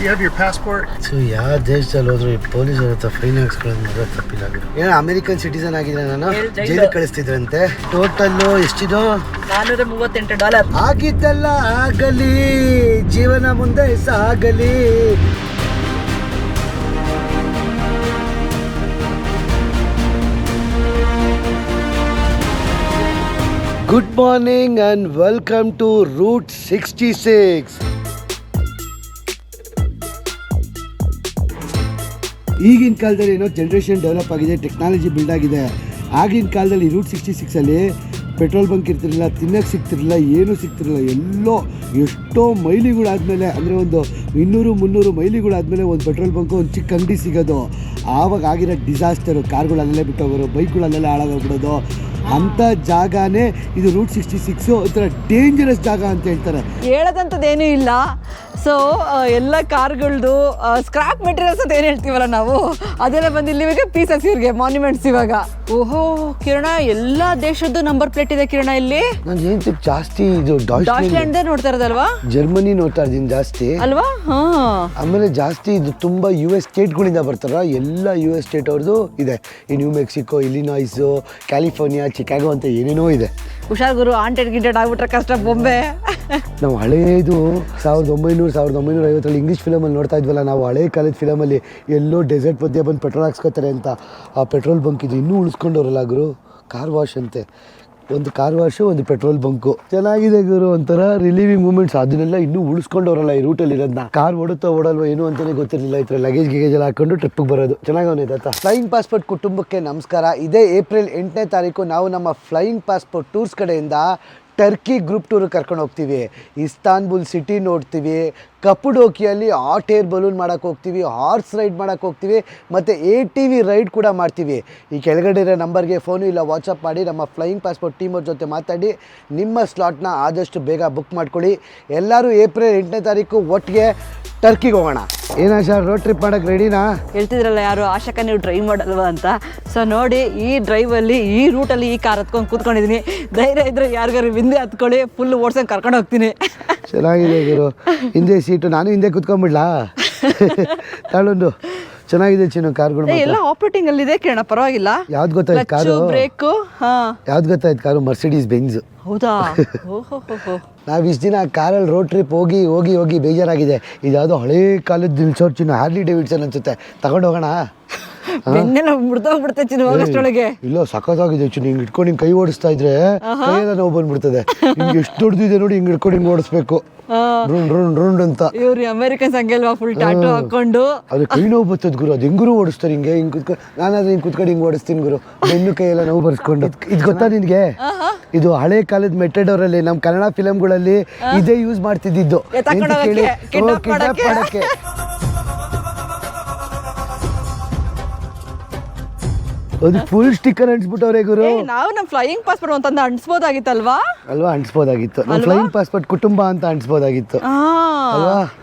Do you have your passport? So ಯಾವ ದೇಶದಲ್ಲಿ ಹೋದ್ರು ಈ ಪೊಲೀಸರ ಹತ್ರ ಫೈನ್ ಹಾಕ್ಸ್ಕೊಳ್ಳೋದು ಮಾತ್ರ ತಪ್ಪಿಲ್ಲ. ಏನೋ ಅಮೆರಿಕನ್ ಸಿಟಿಸನ್ ಆಗಿದ್ರೆ ನಾನು? ಹೇಳ್ ಜೈಲು. ಜೈಲಿಗೆ ಕಳಿಸ್ತಿದ್ರಂತೆ? ಟೋಟಲ್ಲು ಎಷ್ಟಿದು? ನಾನೂರ ಮೂವತ್ತೆಂಟು ಡಾಲರ್. ಆಗಿದ್ದಲ್ಲ ಆಗಲಿ ಜೀವನ ಮುಂದೆ ಸಾಗಲಿ. Good morning and welcome to route sixty six ಈಗಿನ ಕಾಲದಲ್ಲಿ ಏನೋ ಜನ್ರೇಷನ್ ಡೆವಲಪ್ ಆಗಿದೆ ಟೆಕ್ನಾಲಜಿ ಬಿಲ್ಡ್ ಆಗಿದೆ. ಆಗಿನ ಕಾಲದಲ್ಲಿ ರೂಟ್ ಸಿಕ್ಸ್ಟಿ ಸಿಕ್ಸಲ್ಲಿ ಪೆಟ್ರೋಲ್ ಬಂಕ್ ಇರ್ತಿರಲಿಲ್ಲ ತಿನ್ನಕ್ಕೆ ಸಿಗ್ತಿರಲಿಲ್ಲ, ಏನೂ ಸಿಗ್ತಿರಲಿಲ್ಲ. ಎಲ್ಲೋ ಎಷ್ಟೋ ಮೈಲಿಗಳಾದಮೇಲೆ ಅಂದರೆ ಒಂದು ಇನ್ನೂರು, ಮುನ್ನೂರು ಮೈಲಿಗಳಾದಮೇಲೆ ಒಂದು ಪೆಟ್ರೋಲ್ ಬಂಕು ಒಂದು ಚಿಕ್ಕ ಅಂಗಡಿ ಸಿಗೋದು. ಆವಾಗ ಆಗಿರೋ ಡಿಸಾಸ್ಟರು ಕಾರ್ಗಳಲ್ಲೇ ಬಿಟ್ಟೋಗೋರು ಬೈಕ್ಗಳಲ್ಲೆಲ್ಲ ಹಾಳಾಗೋಗ್ಬಿಡೋದು. ಅಂಥ ಜಾಗನೇ ಇದು ರೂಟ್ ಸಿಕ್ಸ್ಟಿ ಸಿಕ್ಸು ಒಂಥರ ಡೇಂಜರಸ್ ಜಾಗ ಅಂತ ಹೇಳ್ತಾರೆ. ಹೇಳೋದಂಥದ್ದೇನೂ ಇಲ್ಲ. ಸೊ ಎಲ್ಲ ಕಾರ್ಗಳ್ದು ಸ್ಕ್ರಾಪ್ ಮೆಟೀರಿಯಲ್ಸ್ ಅಂತ ಏನು ಹೇಳ್ತೀವಲ್ಲ ನಾವು? ಅದೆಲ್ಲ ಬಂದು ಇಲ್ಲಿಗೆ ಪೀಸಸ್ ಇವ್ರಿಗೆ ಮಾನ್ಯುಮೆಂಟ್ಸ್ ಇವಾಗ. ಓಹೋ ಕಿರಣ ಎಲ್ಲ ದೇಶದ್ದು ನಂಬರ್ ಪ್ಲೇಟ್ ಇದೆ ಕಿರಣ ಇಲ್ಲಿ. ನಾನು ಏನು ಜಾಸ್ತಿ ಇದು ಡಾಚ್ಲ್ಯಾಂಡ್ ನೋಡ್ತಾ ಇರೋದಲ್ವಾ? ಜರ್ಮನಿ ನೋಡ್ತಾ ಇದ್ದೀನಿ ಜಾಸ್ತಿ. ಅಲ್ವಾ? ಹಾ. ಆಮೇಲೆ ಜಾಸ್ತಿ ಇದು ತುಂಬಾ ಯು ಎಸ್ ಸ್ಟೇಟ್ಗಳಿಂದ ಬರ್ತಾರ. ಎಲ್ಲ ಯು ಎಸ್ ಸ್ಟೇಟ್ ಅವ್ರದ್ದು ಇದೆ. ಈ New Mexico Illinois California Chicago ಅಂತ ಏನೇನೋ ಇದೆ. ಹುಷಾರ್ ಗುರು ಆಂಟೆಡ್ ಗಿಂಟೆಡ್ ಆಗ್ಬಿಟ್ರೆ ಕಷ್ಟ, ಬೊಂಬೆ. ನಾವು ಹಳೇದು ಸಾವಿರದ ಒಂಬೈನೂರು, ಸಾವಿರದ ಒಂಬೈನೂರ ಐವತ್ತರಲ್ಲಿ ಇಂಗ್ಲೀಷ್ ಫಿಲಮಲ್ಲಿ ನೋಡ್ತಾ ಇದ್ವಲ್ಲ, ನಾವು ಹಳೆ ಕಾಲದ ಫಿಲಮಲ್ಲಿ ಎಲ್ಲೋ ಡೆಸರ್ಟ್ ಮಧ್ಯೆ ಬಂದು ಪೆಟ್ರೋಲ್ ಹಾಕ್ಸ್ಕೊತಾರೆ ಅಂತ ಆ ಪೆಟ್ರೋಲ್ ಬಂಕ್ ಇದು ಇನ್ನೂ ಉಳಿಸ್ಕೊಂಡವ್ರಲ್ಲ ಗುರು? ಕಾರ್ ವಾಶ್ ಅಂತೆ. ಒಂದು ಕಾರ್ ವಾಶು ಒಂದು ಪೆಟ್ರೋಲ್ ಬಂಕು ಚೆನ್ನಾಗಿದೆ ಗುರು, ಒಂಥರ ರಿಲೀವಿಂಗ್ ಮೂಮೆಂಟ್ಸ್ ಅದನ್ನೆಲ್ಲ ಇನ್ನೂ ಉಳಿಸ್ಕೊಂಡವ್ರಲ್ಲ ಈ ರೂಟಲ್ಲಿ ಇರೋದನ್ನ ಕಾರ್ ಓಡುತ್ತಾ ಓಡಲ್ವ ಏನು ಅಂತಲೇ ಗೊತ್ತಿರಲಿಲ್ಲ ಈ ಥರ ಲಗೇಜ್ ಗಿಗೇಜ್ ಎಲ್ಲ ಹಾಕೊಂಡು ಟ್ರಿಪ್ಗೆ ಬರೋದು. ಚೆನ್ನಾಗವನೇ ತಾತ. ಫ್ಲೈಯಿಂಗ್ ಪಾಸ್ಪೋರ್ಟ್ ಕುಟುಂಬಕ್ಕೆ ನಮಸ್ಕಾರ. ಇದೇ ಏಪ್ರಿಲ್ ಎಂಟನೇ ತಾರೀಕು ನಾವು ನಮ್ಮ ಫ್ಲೈಯಿಂಗ್ ಪಾಸ್ಪೋರ್ಟ್ ಟೂರ್ಸ್ ಕಡೆಯಿಂದ ಟರ್ಕಿ ಗ್ರೂಪ್ ಟೂರ್ ಕರ್ಕೊಂಡು ಹೋಗ್ತೀವಿ. ಇಸ್ತಾನ್ಬುಲ್ ಸಿಟಿ ನೋಡ್ತೀವಿ. ಕಪ್ಪುಡೋಕಿಯಲ್ಲಿ ಹಾಟ್ ಏರ್ ಬಲೂನ್ ಮಾಡೋಕ್ಕೆ ಹೋಗ್ತೀವಿ ಹಾರ್ಸ್ ರೈಡ್ ಮಾಡೋಕ್ಕೆ ಹೋಗ್ತೀವಿ ಮತ್ತು ಎ ಟಿ ವಿ ರೈಡ್ ಕೂಡ ಮಾಡ್ತೀವಿ. ಈ ಕೆಳಗಡೆ ಇರೋ ನಂಬರ್ಗೆ ಫೋನು ಇಲ್ಲ ವಾಟ್ಸಪ್ ಮಾಡಿ ನಮ್ಮ ಫ್ಲೈಯಿಂಗ್ ಪಾಸ್ಪೋರ್ಟ್ ಟೀಮವ್ರ ಜೊತೆ ಮಾತಾಡಿ ನಿಮ್ಮ ಸ್ಲಾಟ್ನ ಆದಷ್ಟು ಬೇಗ ಬುಕ್ ಮಾಡ್ಕೊಳ್ಳಿ. ಎಲ್ಲರೂ ಏಪ್ರಿಲ್ ಎಂಟನೇ ತಾರೀಕು ಒಟ್ಟಿಗೆ ಟರ್ಕಿಗೆ ಹೋಗೋಣ. ಏನ ಸರ್ ರೋಡ್ ಟ್ರಿಪ್ ಮಾಡೋಕ್ಕೆ ರೆಡಿನಾ ಹೇಳ್ತಿದ್ರಲ್ಲ ಯಾರು ಆಶಕ ನೀವು ಡ್ರೈವ್ ಮಾಡಲ್ವಾ ಅಂತ? ಸೊ ನೋಡಿ ಈ ಡ್ರೈವಲ್ಲಿ ಈ ರೂಟಲ್ಲಿ ಈ ಕಾರ್ ಹತ್ಕೊಂಡು ಕೂತ್ಕೊಂಡಿದ್ದೀನಿ ಧೈರ್ಯ ಇದ್ರೆ ಯಾರಿಗಾರು ಹಿಂದೆ ಹತ್ಕೊಳ್ಳಿ ಫುಲ್ ಓಡ್ಸಂಗೆ ಕರ್ಕೊಂಡು ಹೋಗ್ತೀನಿ. ಚೆನ್ನಾಗಿದೆ ಗುರು. ಹಿಂದೆ ಸೀಟು ನಾನು ಹಿಂದೆ ಕುತ್ಕೊಂಡ್ಬಿಡ್ಲಾ? ತಗೊಂಡು ಚೆನ್ನಾಗಿದೆ ಚಿನ್ನ ಕಾರ್ಗಳು ಏ, ಎಲ್ಲ ಆಪರೇಟಿಂಗ್ ಅಲ್ಲಿ ಇದೆ ಕಿರಣ ಪರವಾಗಿಲ್ಲ. ಯಾವ್ದು ಗೊತ್ತಾಯ್ತು ಕಾರು? ಬ್ರೇಕು ಹಾ. ಯಾವ್ದು ಗೊತ್ತಾಯ್ತು ಕಾರು? ಮರ್ಸಿಡೀಸ್ ಬೆಂಜ್ ಹೌದಾ? ಓಹೋ ನಾವು ಇಷ್ಟು ದಿನ ಕಾರಲ್ಲಿ ರೋಡ್ ಟ್ರಿಪ್ ಹೋಗಿ ಹೋಗಿ ಹೋಗಿ ಬೇಜಾರಾಗಿದೆ. ಇದ್ಯಾವುದೋ ಹಳೇ ಕಾಲದ ದಿಲ್ಸೋರ್ ಚಿನ್ನ ಹಾರ್ಲಿ ಡೇವಿಡ್ಸನ್ ಅನ್ಸುತ್ತೆ. ತಗೊಂಡು ಹೋಗೋಣ? ಬೆನ್ನೆಲ್ಲ ಮುರಿದೋಗ್ಬಿಡ್ತೆ ಚಿನ್ನ ಹೋಗೋಷ್ಟೊಳಗೆ ಇಲ್ಲ ಸಖತ್ತಾಗಿದೆ ಚಿನ್ನ. ಹಿಂಗ್ ಇಟ್ಕೊಂಡು ಹಿಂಗ್ ಕೈ ಓಡಿಸ್ತಾ ಇದ್ರೆ ಕೈಯೆಲ್ಲ ನೋವು ಬಂದ್ಬಿಡ್ತದೆ. ಹಿಂಗೆ ಎಷ್ಟು ದೊಡ್ಡದಿದೆ ನೋಡಿ ಹಿಂಗ್ ಇಟ್ಕೊಂಡು ಹಿಂಗ್ ಓಡಿಸ್ಬೇಕು. ರುಂಡ್ ರುಂಡ್ ರುಂಡ್ ಅಂತ. ಇವ್ರು ಅಮೇರಿಕನ್ಸ್ ಹಂಗೆಲ್ವಾ ಫುಲ್ ಟಾಟು ಹಾಕೊಂಡು? ಅದು ಕೈ ನೋವು ಬರ್ತದ ಗುರು. ಅದು ಹೆಂಗುರು ಓಡಿಸ್ತಾರೆ ಹಿಂಗೆ ಹಿಂಗೆ ಕುತ್ಕೊಂಡು ನಾನಾದ್ರೆ ಹಿಂಗ್ ಕುತ್ಕೊಂಡು ಹಿಂಗ್ ಓಡಿಸ್ತೀನಿ ಗುರು. ಬೆನ್ನು ಕೈಯೆಲ್ಲ ನೋವು ಬರ್ಸ್ಕೊಂಡು. ಇದು ಗೊತ್ತಾ ನಿನ್ಗೆ? ಇದು ಹಳೆ ಕಾಲದ ಮೆಟೆಡೋರಲ್ಲಿ ನಮ್ಮ ಕನ್ನಡ ಫಿಲಂಗಳಲ್ಲಿ ಇದೇ ಯೂಸ್ ಮಾಡ್ತಿದ್ದಿದ್ದು. kidnap ಮಾಡಕ್ಕೆ. ಅದು ಫುಲ್ ಸ್ಟಿಕ್ಕರ್ ಅಂಟಿಸ್ಬಿಟ್ಟವ್ರೆ ಗುರು. ನಾವು ನಮ್ಮ ಫ್ಲೈಯಿಂಗ್ ಪಾಸ್ಪೋರ್ಟ್ ಅಂತಂದು ಅಂಟಿಸ್ಬೋದಾಗಿತ್ತಲ್ವಾ? ಅಲ್ವಾ ಅಂಟಿಸ್ಬೋದಾಗಿತ್ತು. ನಮ್ಮ ಫ್ಲೈಯಿಂಗ್ ಪಾಸ್ಪೋರ್ಟ್ ಕುಟುಂಬ ಅಂತ ಅಂಟಿಸ್ಬೋದಾಗಿತ್ತು.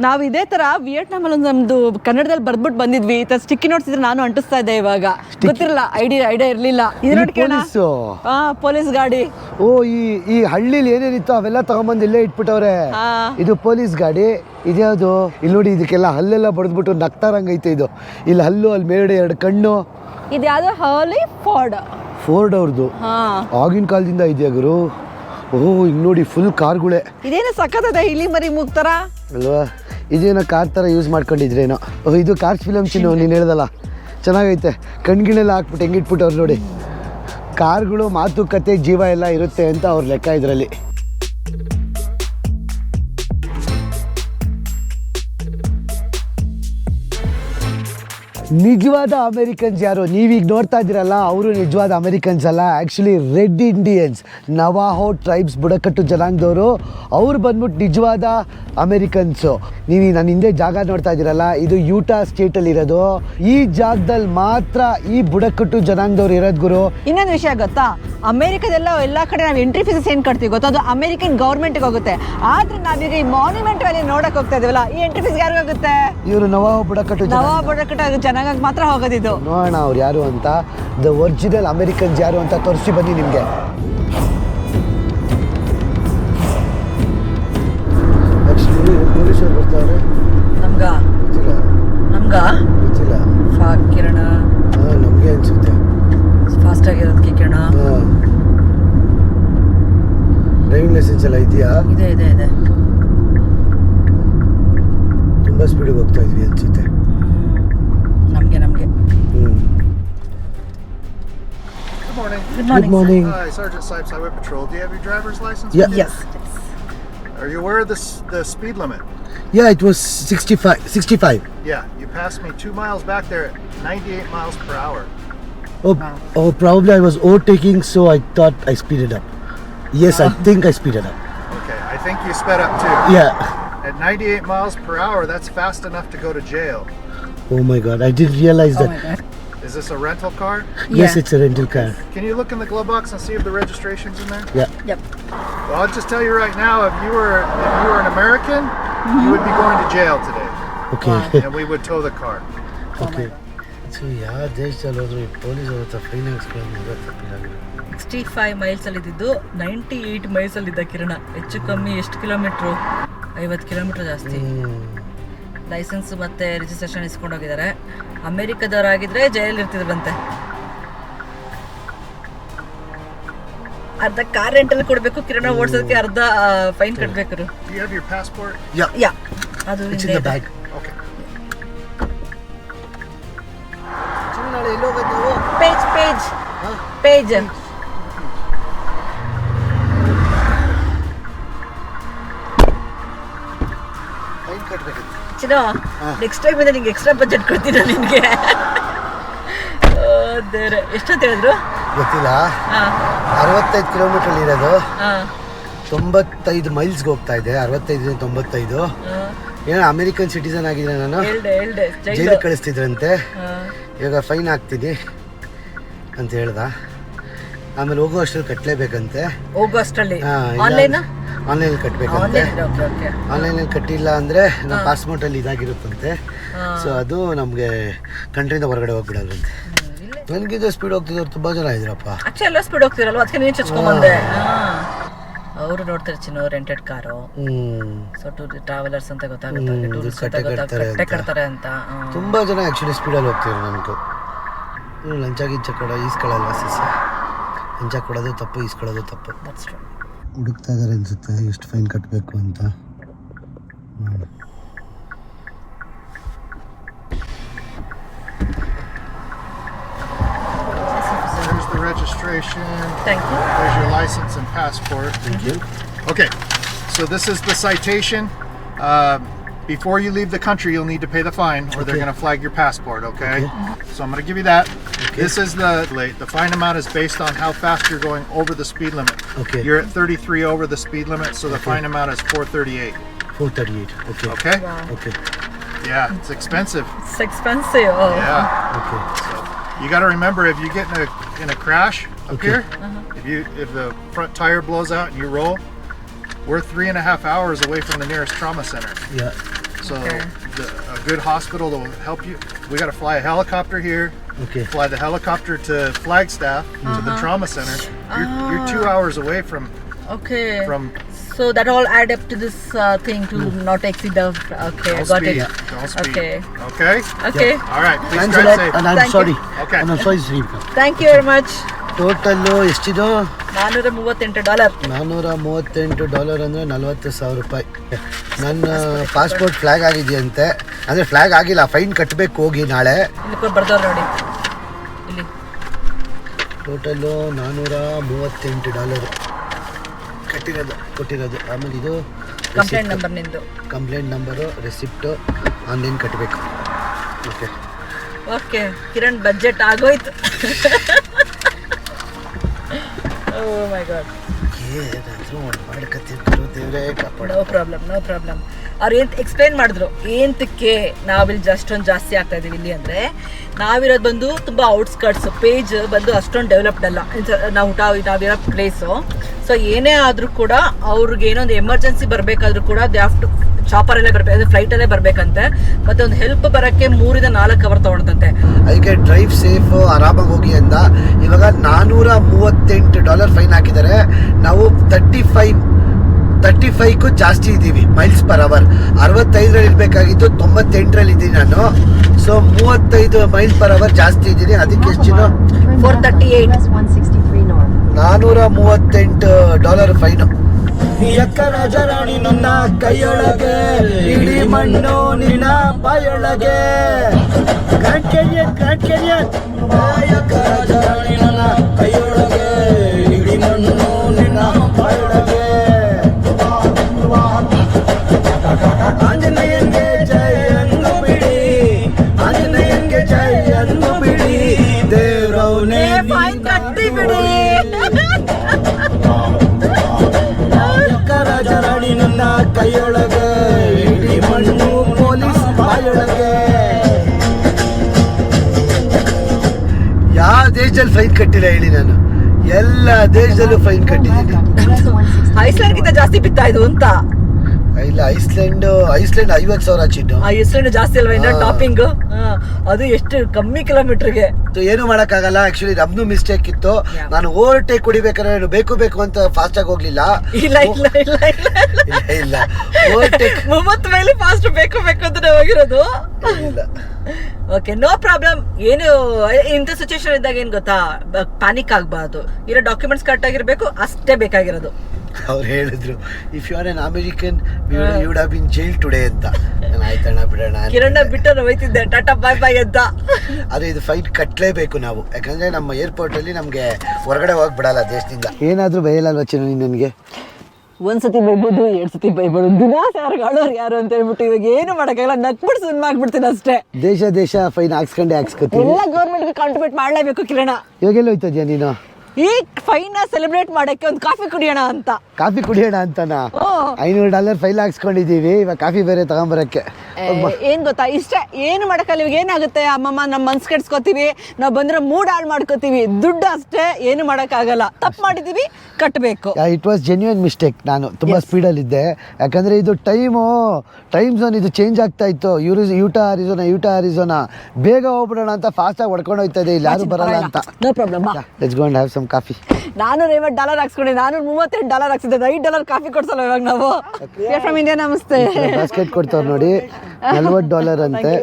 ನಾವು ಇದೇ ತರ ವಿಯೆಟ್ನಾಮ್ ಅಲ್ಲಿ ಒಂದು ನಮ್ದು ಕನ್ನಡದಲ್ಲಿ ಬರ್ದ್ಬಿಟ್ಟು ಬಂದಿದ್ವಿ. ಈ ತರ ಸ್ಟಿಕ್ಕಿ ನೋಟ್ಸ್ ಇದ್ರೆ ನಾನು ಅಂಟಿಸ್ತಾ ಇದ್ದೆ ಇವಾಗ. ಗೊತ್ತಿರಲ್ಲ ಐಡಿಯಾ ಐಡಿಯಾ ಇರಲಿಲ್ಲ. ಇದು ಪೊಲೀಸು. ಹಾ ಪೊಲೀಸ್ ಗಾಡಿ. ಓ ಈ ಈ ಹಳ್ಳಿಲಿ ಏನೇನಿತ್ತು ಅವೆಲ್ಲ ತಗೊಂಬಂದು ಇಲ್ಲೇ ಇಟ್ಬಿಟ್ಟವ್ರೆ. ಇದು ಪೊಲೀಸ್ ಗಾಡಿ. ಇದ್ಯಾವುದು? ಇಲ್ಲಿ ನೋಡಿ ಇದಕ್ಕೆಲ್ಲ ಹಲ್ಲೆಲ್ಲ ಬಡ್ದ್ಬಿಟ್ಟು ನಗ್ತಾರಂಗೈತೆ ಇದು. ಇಲ್ಲಿ ಹಲ್ಲು ಅಲ್ಲಿ ಮೇಲ್ಗಡೆ ಎರಡು ಕಣ್ಣು. ಇದ್ಯಾವುದು ಹರ್ಲಿ ಫೋರ್ಡ್. ಫೋರ್ಡ್ ಅವ್ರದ್ದು ಆಗಿನ ಕಾಲದಿಂದ ಇದೆಯಾ ಗುರು? ಓ ಹಿಂಗೆ ನೋಡಿ ಫುಲ್ ಕಾರ್ಗಳೇ. ಇದೇನು ಸಖತ್ತದೆ ಇಲ್ಲಿ ಮರಿ ಮುಗ್ತಾರ ಅಲ್ವಾ? ಇದೇನೋ ಕಾರ್ ಥರ ಯೂಸ್ ಮಾಡ್ಕೊಂಡಿದ್ರೇನೋ. ಇದು ಕಾರ್ಸ್ ಫಿಲಮ್ ಚಿನ್ನು ನೀನು ಹೇಳ್ದಲ್ಲ. ಚೆನ್ನಾಗೈತೆ. ಕಣ್ಗಿಣೆಲ್ಲ ಹಾಕ್ಬಿಟ್ಟು ಹೆಂಗಿಟ್ಬಿಟ್ಟು ಅವ್ರು ನೋಡಿ. ಕಾರ್ಗಳು ಮಾತುಕತೆ ಜೀವ ಎಲ್ಲ ಇರುತ್ತೆ ಅಂತ ಅವ್ರ ಲೆಕ್ಕ ಇದರಲ್ಲಿ. ನಿಜವಾದ ಅಮೆರಿಕನ್ಸ್ ಯಾರು? ನೀವೀಗ ನೋಡ್ತಾ ಇದ್ದೀರಲ್ಲ ಅವರು ನಿಜವಾದ ಅಮೆರಿಕನ್ಸ್ ಅಲ್ಲ. Actually red Indians Navajo tribes ಬುಡಕಟ್ಟು ಜನಾಂಗದವರು ಅವ್ರು ಬಂದ್ಬಿಟ್ಟು ನಿಜವಾದ ಅಮೆರಿಕನ್ಸು. ನೀವು ನಾನು ಹಿಂದೆ ಜಾಗ ನೋಡ್ತಾ ಇದ್ದೀರಲ್ಲ ಇದು ಯೂಟಾ ಸ್ಟೇಟಲ್ಲಿ ಇರೋದು. ಈ ಜಾಗದಲ್ಲಿ ಮಾತ್ರ ಈ ಬುಡಕಟ್ಟು ಜನಾಂಗದವ್ರು ಇರೋದು ಗುರು. ಇನ್ನೊಂದು ವಿಷಯ ಗೊತ್ತಾ? ಅಮೆರಿಕದೆಲ್ಲ ಎಲ್ಲ ಕಡೆ ನಾವು ಎಂಟ್ರಿ ಫೀಸಸ್ ಏನು ಕಟ್ತೀವಿ ಗೊತ್ತಾ? ಅದು ಅಮೆರಿಕನ್ ಗೌರ್ಮೆಂಟ್ಗೆ ಹೋಗುತ್ತೆ. ಆದ್ರೆ ನಾವೀಗ ಈ ಮಾನ್ಯುಮೆಂಟ್ ವ್ಯಾಲಿ ನೋಡಕ್ ಹೋಗ್ತಾ ಇದೀವಲ್ಲ ಈ ಎಂಟ್ರಿ ಫೀಸ್ ಯಾರಿಗ್ ಹೋಗುತ್ತೆ? ಇವರು ನವಾಹೋ ಬುಡಕಟ್ಟು ನವಾಹೋ ಬುಡಕಟ್ಟು ಬುಡಕಟ್ಟ ಚೆನ್ನಾಗಾಗಿ ಮಾತ್ರ ಹೋಗೋದಿದು. ನೋಡೋಣ ಅವ್ರು ಯಾರು ಅಂತ. ದ ಒರಿಜಿನಲ್ ಅಮೆರಿಕನ್ಸ್ ಯಾರು ಅಂತ ತೋರಿಸಿ ಬನ್ನಿ ನಿಮಗೆ. ಪೊಲೀಸರು ಬರ್ತಾವ್ರೆ? ನಮ್ಗ? ಗೊತ್ತಿಲ್ಲ. ನಮ್ಗ? ಗೊತ್ತಿಲ್ಲ. ಫಾಗ್ ಕಿರಣ. ನಮಗೆ ಅನಿಸುತ್ತೆ. ಫಾಸ್ಟ್ ಆಗಿರೋದಕ್ಕೆ ಕಿರಣ. ಹಾಂ. ಡ್ರೈವಿಂಗ್ ಲೈಸೆನ್ಸ್ ಎಲ್ಲ ಇದೆಯಾ? ಇದೆ ಇದೆ ಇದೆ. ತುಂಬ ಸ್ಪೀಡಿಗೆ ಹೋಗ್ತಾ ಇದ್ವಿ ಅನಿಸುತ್ತೆ. ನಮಗೆ ನಮಗೆ ಹ್ಞೂ Good morning. Good good morning Hi, Sergeant Sipes, Highway Patrol. Do you have your driver's license? Yeah. with you? Yes Are you aware of this, the speed limit? Ya it was sixty five sixty five Yeah, you passed me two miles back there at 98 miles per hour. Oh, oh, probably I was overtaking, so I thought I speeded up. Yes, I think I speeded up. Okay, I think you sped up too. Yeah. At 98 miles per hour, that's fast enough to go to jail. Oh my god, I didn't realize Oh that. Is this a rental car? Yes, Yeah. it's a rental car. Can you look in the glove box and see if the registration's in there? Yeah. Yep. Well, I'll just tell you right now, if you were if you were an American, you would be going to jail today, Okay. and we would tow the car. okay. So ಯಾವ ದೇಶದಲ್ಲಿ ಹೋದ್ರು ಈ police ಅವ್ರ fine ಹಾಕ್ಸ್ಕೊಂಡು ತಪ್ಪಿಲ್ಲ sixty five ಮೈಲ್ಸಲ್ಲಿ ಇದ್ದಿದ್ದು ninety eight ಮೈಲ್ಸಲ್ಲಿ ಇದ್ದ ಕಿರಣ ಹೆಚ್ಚು ಕಮ್ಮಿ ಎಷ್ಟು ಕಿಲೋಮೀಟ್ರು ಐವತ್ತು ಕಿಲೋಮೀಟ್ರ್ ಜಾಸ್ತಿ ಲೈಸೆನ್ಸ್ ಮತ್ತೆ ರಿಜಿಸ್ಟ್ರೇಷನ್ ಇಸ್ಕೊಂಡು ಹೋಗಿದ್ದಾರೆ ಅಮೇರಿಕದವರಾಗಿದ್ರೆ ಜೈಲಲ್ಲಿ ಇರ್ತಿದ್ರಂತೆ. ಅರ್ಧ ಕಾರ್ ರೆಂಟಲ್ಲಿ ಕೊಡಬೇಕು ಕಿರಣ ಓಡಿಸೋದಕ್ಕೆ ಅರ್ಧ ಫೈನ್ ಕಟ್ಟಬೇಕು? ಯಾ ಯಾ ಅದು ಬ್ಯಾಗ್ ಪೇಜ್ ಪೇಜ್ ಪೇಜ್ ಕಟ್ಟಬೇಕಂತ ನೆಕ್ಸ್ಟ್ ಟೈಮ್ ಇಂದ ನಿಂಗೆ ಎಕ್ಸ್ಟ್ರಾ ಬಜೆಟ್ ಕೊಡ್ತೀನಿ ನಿನಗೆ. ಎಷ್ಟೊತ್ತು ಎಷ್ಟಂತ ಹೇಳಿದ್ರು? ಗೊತ್ತಿಲ್ಲ. ಅರವತ್ತೈದು ಕಿಲೋಮೀಟರ್ ಇರೋದು. ತೊಂಬತ್ತೈದು ಮೈಲ್ಸ್ಗೆ ಹೋಗ್ತಾ ಇದೆ. ಅರವತ್ತೈದು ತೊಂಬತ್ತೈದು. ಏನೋ ಅಮೆರಿಕನ್ ಸಿಟಿಸನ್ ಆಗಿದ್ರೆ ನಾನು? ಜೈಲಿಗೆ ಕಳಿಸ್ತಿದ್ರಂತೆ. ಇವಾಗ ಫೈನ್ ಹಾಕ್ತೀನಿ ಅಂತ ಹೇಳ್ದ. ಆಮೇಲೆ ಹೋಗೋ ಅಷ್ಟರಲ್ಲಿ ಕಟ್ಟಲೇಬೇಕಂತೆ ಹೋಗೋ ಅಷ್ಟರಲ್ಲಿ ಆನ್ಲೈನಲ್ಲಿ ಕಟ್ಟಬೇಕಂತೆ ಆನ್ಲೈನಲ್ಲಿ ಕಟ್ಟಿಲ್ಲ ಅಂದರೆ ನಮ್ಮ ಪಾಸ್ಪೋರ್ಟಲ್ಲಿ ಇದಾಗಿರುತ್ತಂತೆ. ಸೊ ಅದು ನಮಗೆ ಕಂಟ್ರಿಯಿಂದ ಹೊರಗಡೆ ಹೋಗ್ಬಿಡಲ್ವಂತೆ. ನನಗಿಂತ ಸ್ಪೀಡ್ ಹೋಗ್ತಿದ್ರು ತುಂಬ ಜನ ಇದ್ರಪ್ಪ. ಎಲ್ಲ ಸ್ಪೀಡ್ ಹೋಗ್ತಿರಲ್ವ? ಅದಕ್ಕೆ ನೀನು ಚಚ್ಕೊಂಬಂದೆ. ಅವರು ನೋಡ್ತಾರೆ ಚಿನ್ನ rented car so tour travellers ಅಂತ ಗೊತ್ತಾಗುತ್ತೆ ಕಟ್ತಾರೆ ಅಂತ. ತುಂಬ ಜನ ಆ್ಯಕ್ಚುಲಿ ಸ್ಪೀಡಲ್ಲಿ ಹೋಗ್ತಿದ್ರು ನನಗೂ ಲಂಚ ಗಿಂಚ ಕೊಡೋ ಈಸ್ಕೊಳ್ಳಲ್ವ ಸಿಸಿ ಲಂಚ ಕೊಡೋದು ತಪ್ಪು ಈಸ್ಕೊಳ್ಳೋದು ತಪ್ಪು. ಹುಡುಕ್ತಾ ಇದಾರೆ ಅನ್ಸುತ್ತೆ ಎಷ್ಟು ಫೈನ್ ಕಟ್ಟಬೇಕು ಅಂತ ಹ್ಮ್. There's the registration. Thank you. There's your license and passport. Thank you. Okay, so this is the citation. Uh, before you leave the country, you'll need to pay the fine, or they're Okay. going to flag your passport. Okay. So I'm going to give you that. This is the late. The fine amount is based on how fast you're going over the speed limit. Okay. You're at 33 over the speed limit, so the Okay. fine amount is 438. 438. Okay. Okay. Okay. Yeah, it's expensive. It's expensive. Oh. Yeah. Okay. So you got to remember if you get in a in a crash up Okay. here, uh-huh. if you if the front tire blows out and you roll, we're three and a half hours away from the nearest trauma center. Yeah. So Okay. the, a good hospital to help you. We got to fly a helicopter here. Okay Fly the helicopter to Flagstaff to the trauma center. You're, you're two hours away from Okay. from. So that all add up to this uh, thing to mm. not exceed the. Okay, I got speed. it. Speed. Okay. Okay. Okay. All right. Please Thanks drive safe. and I'm Thank sorry. you. Okay. and I'm sorry Srivika Thank you very much. Total ಎಷ್ಟಿದು ನಾನ್ನೂರ ಮೂವತ್ತೆಂಟು dollar ನಾನ್ನೂರ ಮೂವತ್ತೆಂಟು dollar ಅಂದರೆ ನಲವತ್ತು ಸಾವಿರ ರೂಪಾಯಿ ನನ್ನ passport flag ಆಗಿದೆಯಂತೆ ಅಂದರೆ ಫ್ಲ್ಯಾಗ್ ಆಗಿಲ್ಲ ಫೈನ್ ಕಟ್ಟಬೇಕು ಹೋಗಿ ನಾಳೆ ಬರ್ದವ್ರು ನೋಡಿ ಟೋಟಲ್ಲು ನಾನ್ನೂರ ಮೂವತ್ತೆಂಟು ಡಾಲರ್ ಕಟ್ಟಿರೋದು ಕೊಟ್ಟಿರೋದು. ಆಮೇಲೆ ಇದು ಕಂಪ್ಲೇಂಟ್ ನಂಬರ್ ನಿಂದು. ಕಂಪ್ಲೇಂಟ್ ನಂಬರು ರೆಸಿಪ್ಟು ಆನ್ಲೈನ್ ಕಟ್ಟಬೇಕು. ಓಕೆ ಓಕೆ ಕಿರಣ್ ಬಜೆಟ್ ಆಗೋಯ್ತು. ಓ ಮೈ ಗಾಡ್ ಏನಾದರೂ ಒಂದು ಮಾಡ್ಕತ್ತಿರ್ತಾರೆ ದೇವರೇ ಕಾಪಾಡ. ನೋ ಪ್ರಾಬ್ಲಮ್ ನೋ ಪ್ರಾಬ್ಲಮ್ ಅವ್ರು ಏನು ಎಕ್ಸ್ಪ್ಲೈನ್ ಮಾಡಿದ್ರು, ಏಂತಕ್ಕೆ ನಾವಿಲ್ಲಿ ಅಷ್ಟೊಂದು ಜಾಸ್ತಿ ಆಗ್ತಾ ಇದೀವಿ ಇಲ್ಲಿ ಅಂದರೆ, ನಾವಿರೋದು ಬಂದು ತುಂಬ ಔಟ್ಸ್ಕರ್ಟ್ಸ್ ಪೇಜ್ ಬಂದು ಅಷ್ಟೊಂದು ಡೆವಲಪ್ಡ್ ಅಲ್ಲ. ನಾವು ಊಟ, ನಾವಿರೋ ಪ್ಲೇಸು ಸೊ ಏನೇ ಆದರೂ ಕೂಡ ಅವ್ರಿಗೆ ಏನೊಂದು ಎಮರ್ಜೆನ್ಸಿ ಬರಬೇಕಾದ್ರೂ ಕೂಡ ದೇ ಹ್ಯಾವ್ ಟು ಚಾಪರಲ್ಲೇ ಬರಬೇಕು ಫ್ಲೈಟಲ್ಲೇ ಬರಬೇಕಂತೆ. ಮತ್ತೆ ಒಂದು ಹೆಲ್ಪ್ ಬರೋಕ್ಕೆ ಮೂರಿಂದ ನಾಲ್ಕು ಅವರ್ ತೊಗೊಳ್ತಂತೆ. ಅದಕ್ಕೆ ಡ್ರೈವ್ ಸೇಫ್ ಆರಾಮಾಗಿ ಹೋಗಿ ಅಂತ. ಇವಾಗ ನಾನ್ನೂರ ಮೂವತ್ತೆಂಟು ಡಾಲರ್ ಫೈನ್ ಹಾಕಿದ್ದಾರೆ. ನಾವು ತರ್ಟಿ ಫೈವ್ ತರ್ಟಿ ಫೈವ್ಗೂ ಜಾಸ್ತಿ ಇದ್ದೀವಿ ಮೈಲ್ಸ್ ಪರ್ ಅವರ್ ಅರವತ್ತೈದರಲ್ಲಿ ಇರಬೇಕಾಗಿತ್ತು ತೊಂಬತ್ತೆಂಟರಲ್ಲಿ ಇದ್ದೀನಿ ನಾನು. ಸೊ ಮೂವತ್ತೈದು ಮೈಲ್ಸ್ ಪರ್ ಅವರ್ ಜಾಸ್ತಿ ಇದ್ದೀನಿ. ಅದಕ್ಕೆ ಎಷ್ಟು ಫೋರ್ ತರ್ಟಿ 438. West 163 north. ನಾನ್ನೂರ ಮೂವತ್ತೆಂಟು ಡಾಲರ್ ಫೈನು ಎಕ್ಕ ಜರಣಿ ನನ್ನ ಕೈಯೊಳಗೆ ಇಡೀ ಮಣ್ಣು ನಿನ್ನ ಬಾಯೊಳಗೆ. Canyon Grand Canyon. ಎಕ್ಕರ ನನ್ನ ಕೈಯೊಳಗೆ ದೇಶದಲ್ಲಿ ಫೈನ್ ಕಟ್ಟಿಲ್ಲ ಹೇಳಿ ನಾನು. ಎಲ್ಲ ದೇಶದಲ್ಲೂ ಫೈನ್ ಕಟ್ಟಿದ್ದೀನಿ. ಐಸ್ಲ್ಯಾಂಡ್ಗಿಂತ ಜಾಸ್ತಿ ಬಿತ್ತಾ ಇದು ಅಂತ? ಇಲ್ಲ ಐಸ್ಲ್ಯಾಂಡ್ ಐಸ್ಲ್ಯಾಂಡ್ ಐವತ್ತು ಸಾವಿರ ಹಚ್ಚಿಟ್ಟು ಆ ಐಸ್ಲ್ಯಾಂಡ್ ಜಾಸ್ತಿ ಅಲ್ವಾ ಇನ್ನ. ಟಾಪಿಂಗ್? ಅದು ಎಷ್ಟು ಕಮ್ಮಿ ಕಿಲೋಮೀಟರ್ಗೆ? ಏನು ಮಾಡೋಕ್ಕಾಗಲ್ಲ ಆಕ್ಚುಲಿ ನಮ್ದು ಮಿಸ್ಟೇಕ್ ಇತ್ತು. ನಾನು ಓವರ್ಟೇಕ್ ಕುಡಿಬೇಕಾದ್ರೆ ನಾನು ಬೇಕು ಬೇಕು ಅಂತ ಫಾಸ್ಟ್ ಆಗಿ ಹೋಗ್ಲಿಲ್ಲ. ಇಲ್ಲ ಇಲ್ಲ ಇಲ್ಲ ಇಲ್ಲ ಇಲ್ಲ. ಇಲ್ಲ ಓವರ್ಟೇಕ್ ಮೂವತ್ತು ಮೇಲೆ ಫಾಸ್ಟ್ ಬೇಕು ಬೇಕು ಅಂತ ಹೋಗಿರೋದು. ಇಲ್ಲ. ಓಕೆ ನೋ ಪ್ರಾಬ್ಲಮ್ ಏನು ಇಂಥ ಸಿಚುವೇಶನ್ ಇದ್ದಾಗ ಏನು ಗೊತ್ತಾ? ಪ್ಯಾನಿಕ್ ಆಗಬಾರ್ದು. ಇರೋ ಡಾಕ್ಯುಮೆಂಟ್ಸ್ ಕರೆಕ್ಟ್ ಆಗಿರಬೇಕು ಅಷ್ಟೇ ಬೇಕಾಗಿರೋದು. ಅವ್ರು ಹೇಳಿದ್ರು if you are an American you would have been jail today ಅಂತ. ನಾನು ಆಯ್ತಣ್ಣ ಬಿಡೋಣ ಕಿರಣ. ಬಿಟ್ಟು ನಾನು ಹೋಯ್ತಿದ್ದೆ. ಟಾಟಾ ಬಾಯ್ ಬಾಯ್ ಅಂತ. ಅದೇ ಇದು ಫೈಟ್ ಕಟ್ಟಲೇಬೇಕು ನಾವು. ಯಾಕಂದ್ರೆ ನಮ್ಮ ಏರ್ಪೋರ್ಟಲ್ಲಿ ನಮಗೆ ನಮ್ಗೆ ಹೊರಗಡೆ ಹೋಗಿ ಬಿಡಲ್ಲ ದೇಶದಿಂದ. ಏನಾದ್ರೂ ಬಯಲಲ್ವ ಚಿನ್ನ ನನಗೆ ಒಂದ್ ಸತಿ ಬೈಬೋದು ಎರಡ್ ಸತಿ ಬೈಬೋದು. ದಿನ ಯಾರು ಆಳೋರು ಯಾರು ಅಂತ ಹೇಳ್ಬಿಟ್ಟು ಇವಾಗ ಏನು ಮಾಡಕ್ಕಾಗಲ್ಲ ನಕ್ಬಿಟ್ಟು ಸುಮ್ಮನೆ ಆಗ್ಬಿಡ್ತೀನಿ ಅಷ್ಟೇ. ದೇಶ ದೇಶ ಫೈನ್ ಹಾಕ್ಸ್ಕೊಂಡೆ ಹಾಕ್ಸ್ಕೊತೀನಿ. ಎಲ್ಲ ಗೌರ್ಮೆಂಟ್ ಕಾಂಟ್ರಿಬ್ಯೂಟ್ ಮಾಡ್ಲೇಬೇಕು ಕಿರಣ. ಇವಾಗೆಲ್ಲ ಹೋಯ್ತದ್ಯಾ ನೀನು? ಈ ಫೈನ್ ಸೆಲೆಬ್ರೇಟ್ ಮಾಡಕ್ಕೆ ಒಂದು ಕಾಫಿ ಕುಡಿಯೋಣ ಅಂತ. ಕಾಫಿ ಕುಡಿಯೋಣ ಅಂತನಾ. ಐನೂರು ಡಾಲರ್ ಫೈಲ್ ಹಾಕ್ಸ್ಕೊಂಡಿದೀವಿ ಇವಾಗ ಕಾಫಿ ಬೇರೆ ತಗೊಂಬರಕ್ಕೆ. ಏನ್ ಗೊತ್ತಾ? ಇಷ್ಟ ಏನು ಮಾಡಕ್ಕಲ್ಲ ಇವಾಗ ಏನಾಗುತ್ತೆ? ಅಮ್ಮಮ್ಮ ನಮ್ಮ ಮನ್ಸ್ ಕೆಡ್ಸ್ಕೊತೀವಿ ನಾವು ಬಂದ್ರೆ ಮೂಡ್ ಹಾಳು ಮಾಡ್ಕೋತೀವಿ. ದುಡ್ಡು ಅಷ್ಟೇ ಏನು ಮಾಡಕ್ಕಾಗಲ್ಲ ತಪ್ಪು ಮಾಡಿದೀವಿ ಕಟ್ಟಬೇಕು ಇಟ್ ವಾಸ್ ಜೆನ್ಯೂನ್ ಮಿಸ್ಟೇಕ್ ನಾನು. ತುಂಬಾ ಸ್ಪೀಡಲ್ಲಿ ಇದ್ದೆ ಯಾಕಂದ್ರೆ ಇದು ಟೈಮು ಟೈಮ್ ಝೋನ್ ಇದು ಚೇಂಜ್ ಆಗ್ತಾ ಇತ್ತು. ಯೂರಿ ಯೂಟ ಅರಿಜೋನಾ ಯೂಟ ಅರಿಜೋನಾ ಬೇಗ ಹೋಗ್ಬಿಡೋಣ ಅಂತ ಫಾಸ್ಟ್ ಆಗಿ ಹೊಡ್ಕೊಂಡು ಹೋಗ್ತಾ ಇದೆ ಇಲ್ಲಿ ಯಾರು ಬರಲ್ಲ ಅಂತ. No problem let's go and have some coffee ನಾನು ಐವತ್ತು ಡಾಲರ್ ಹಾಕ್ಸ್ಕೊಂಡೆ ನಾನು ಮೂವತ್ತೆಂಟು ಡಾಲರ್ ಹಾಕ್ಸಿದ್ದೆ ಐದು ಡಾಲರ್ ಕಾಫಿ ಕೊಡ್ಸಲ್ಲ ಇವಾಗ ನಾವು ಫ್ರಮ್ ಇಂಡಿಯಾ ನಮಸ್ತೆ ಬಾಸ್ಕೆಟ್ ಕೊಡ್ತಾವ್ರು ನೋಡಿ ನಲ್ವತ್ತು ಡಾಲರ್ ಅಂತೆ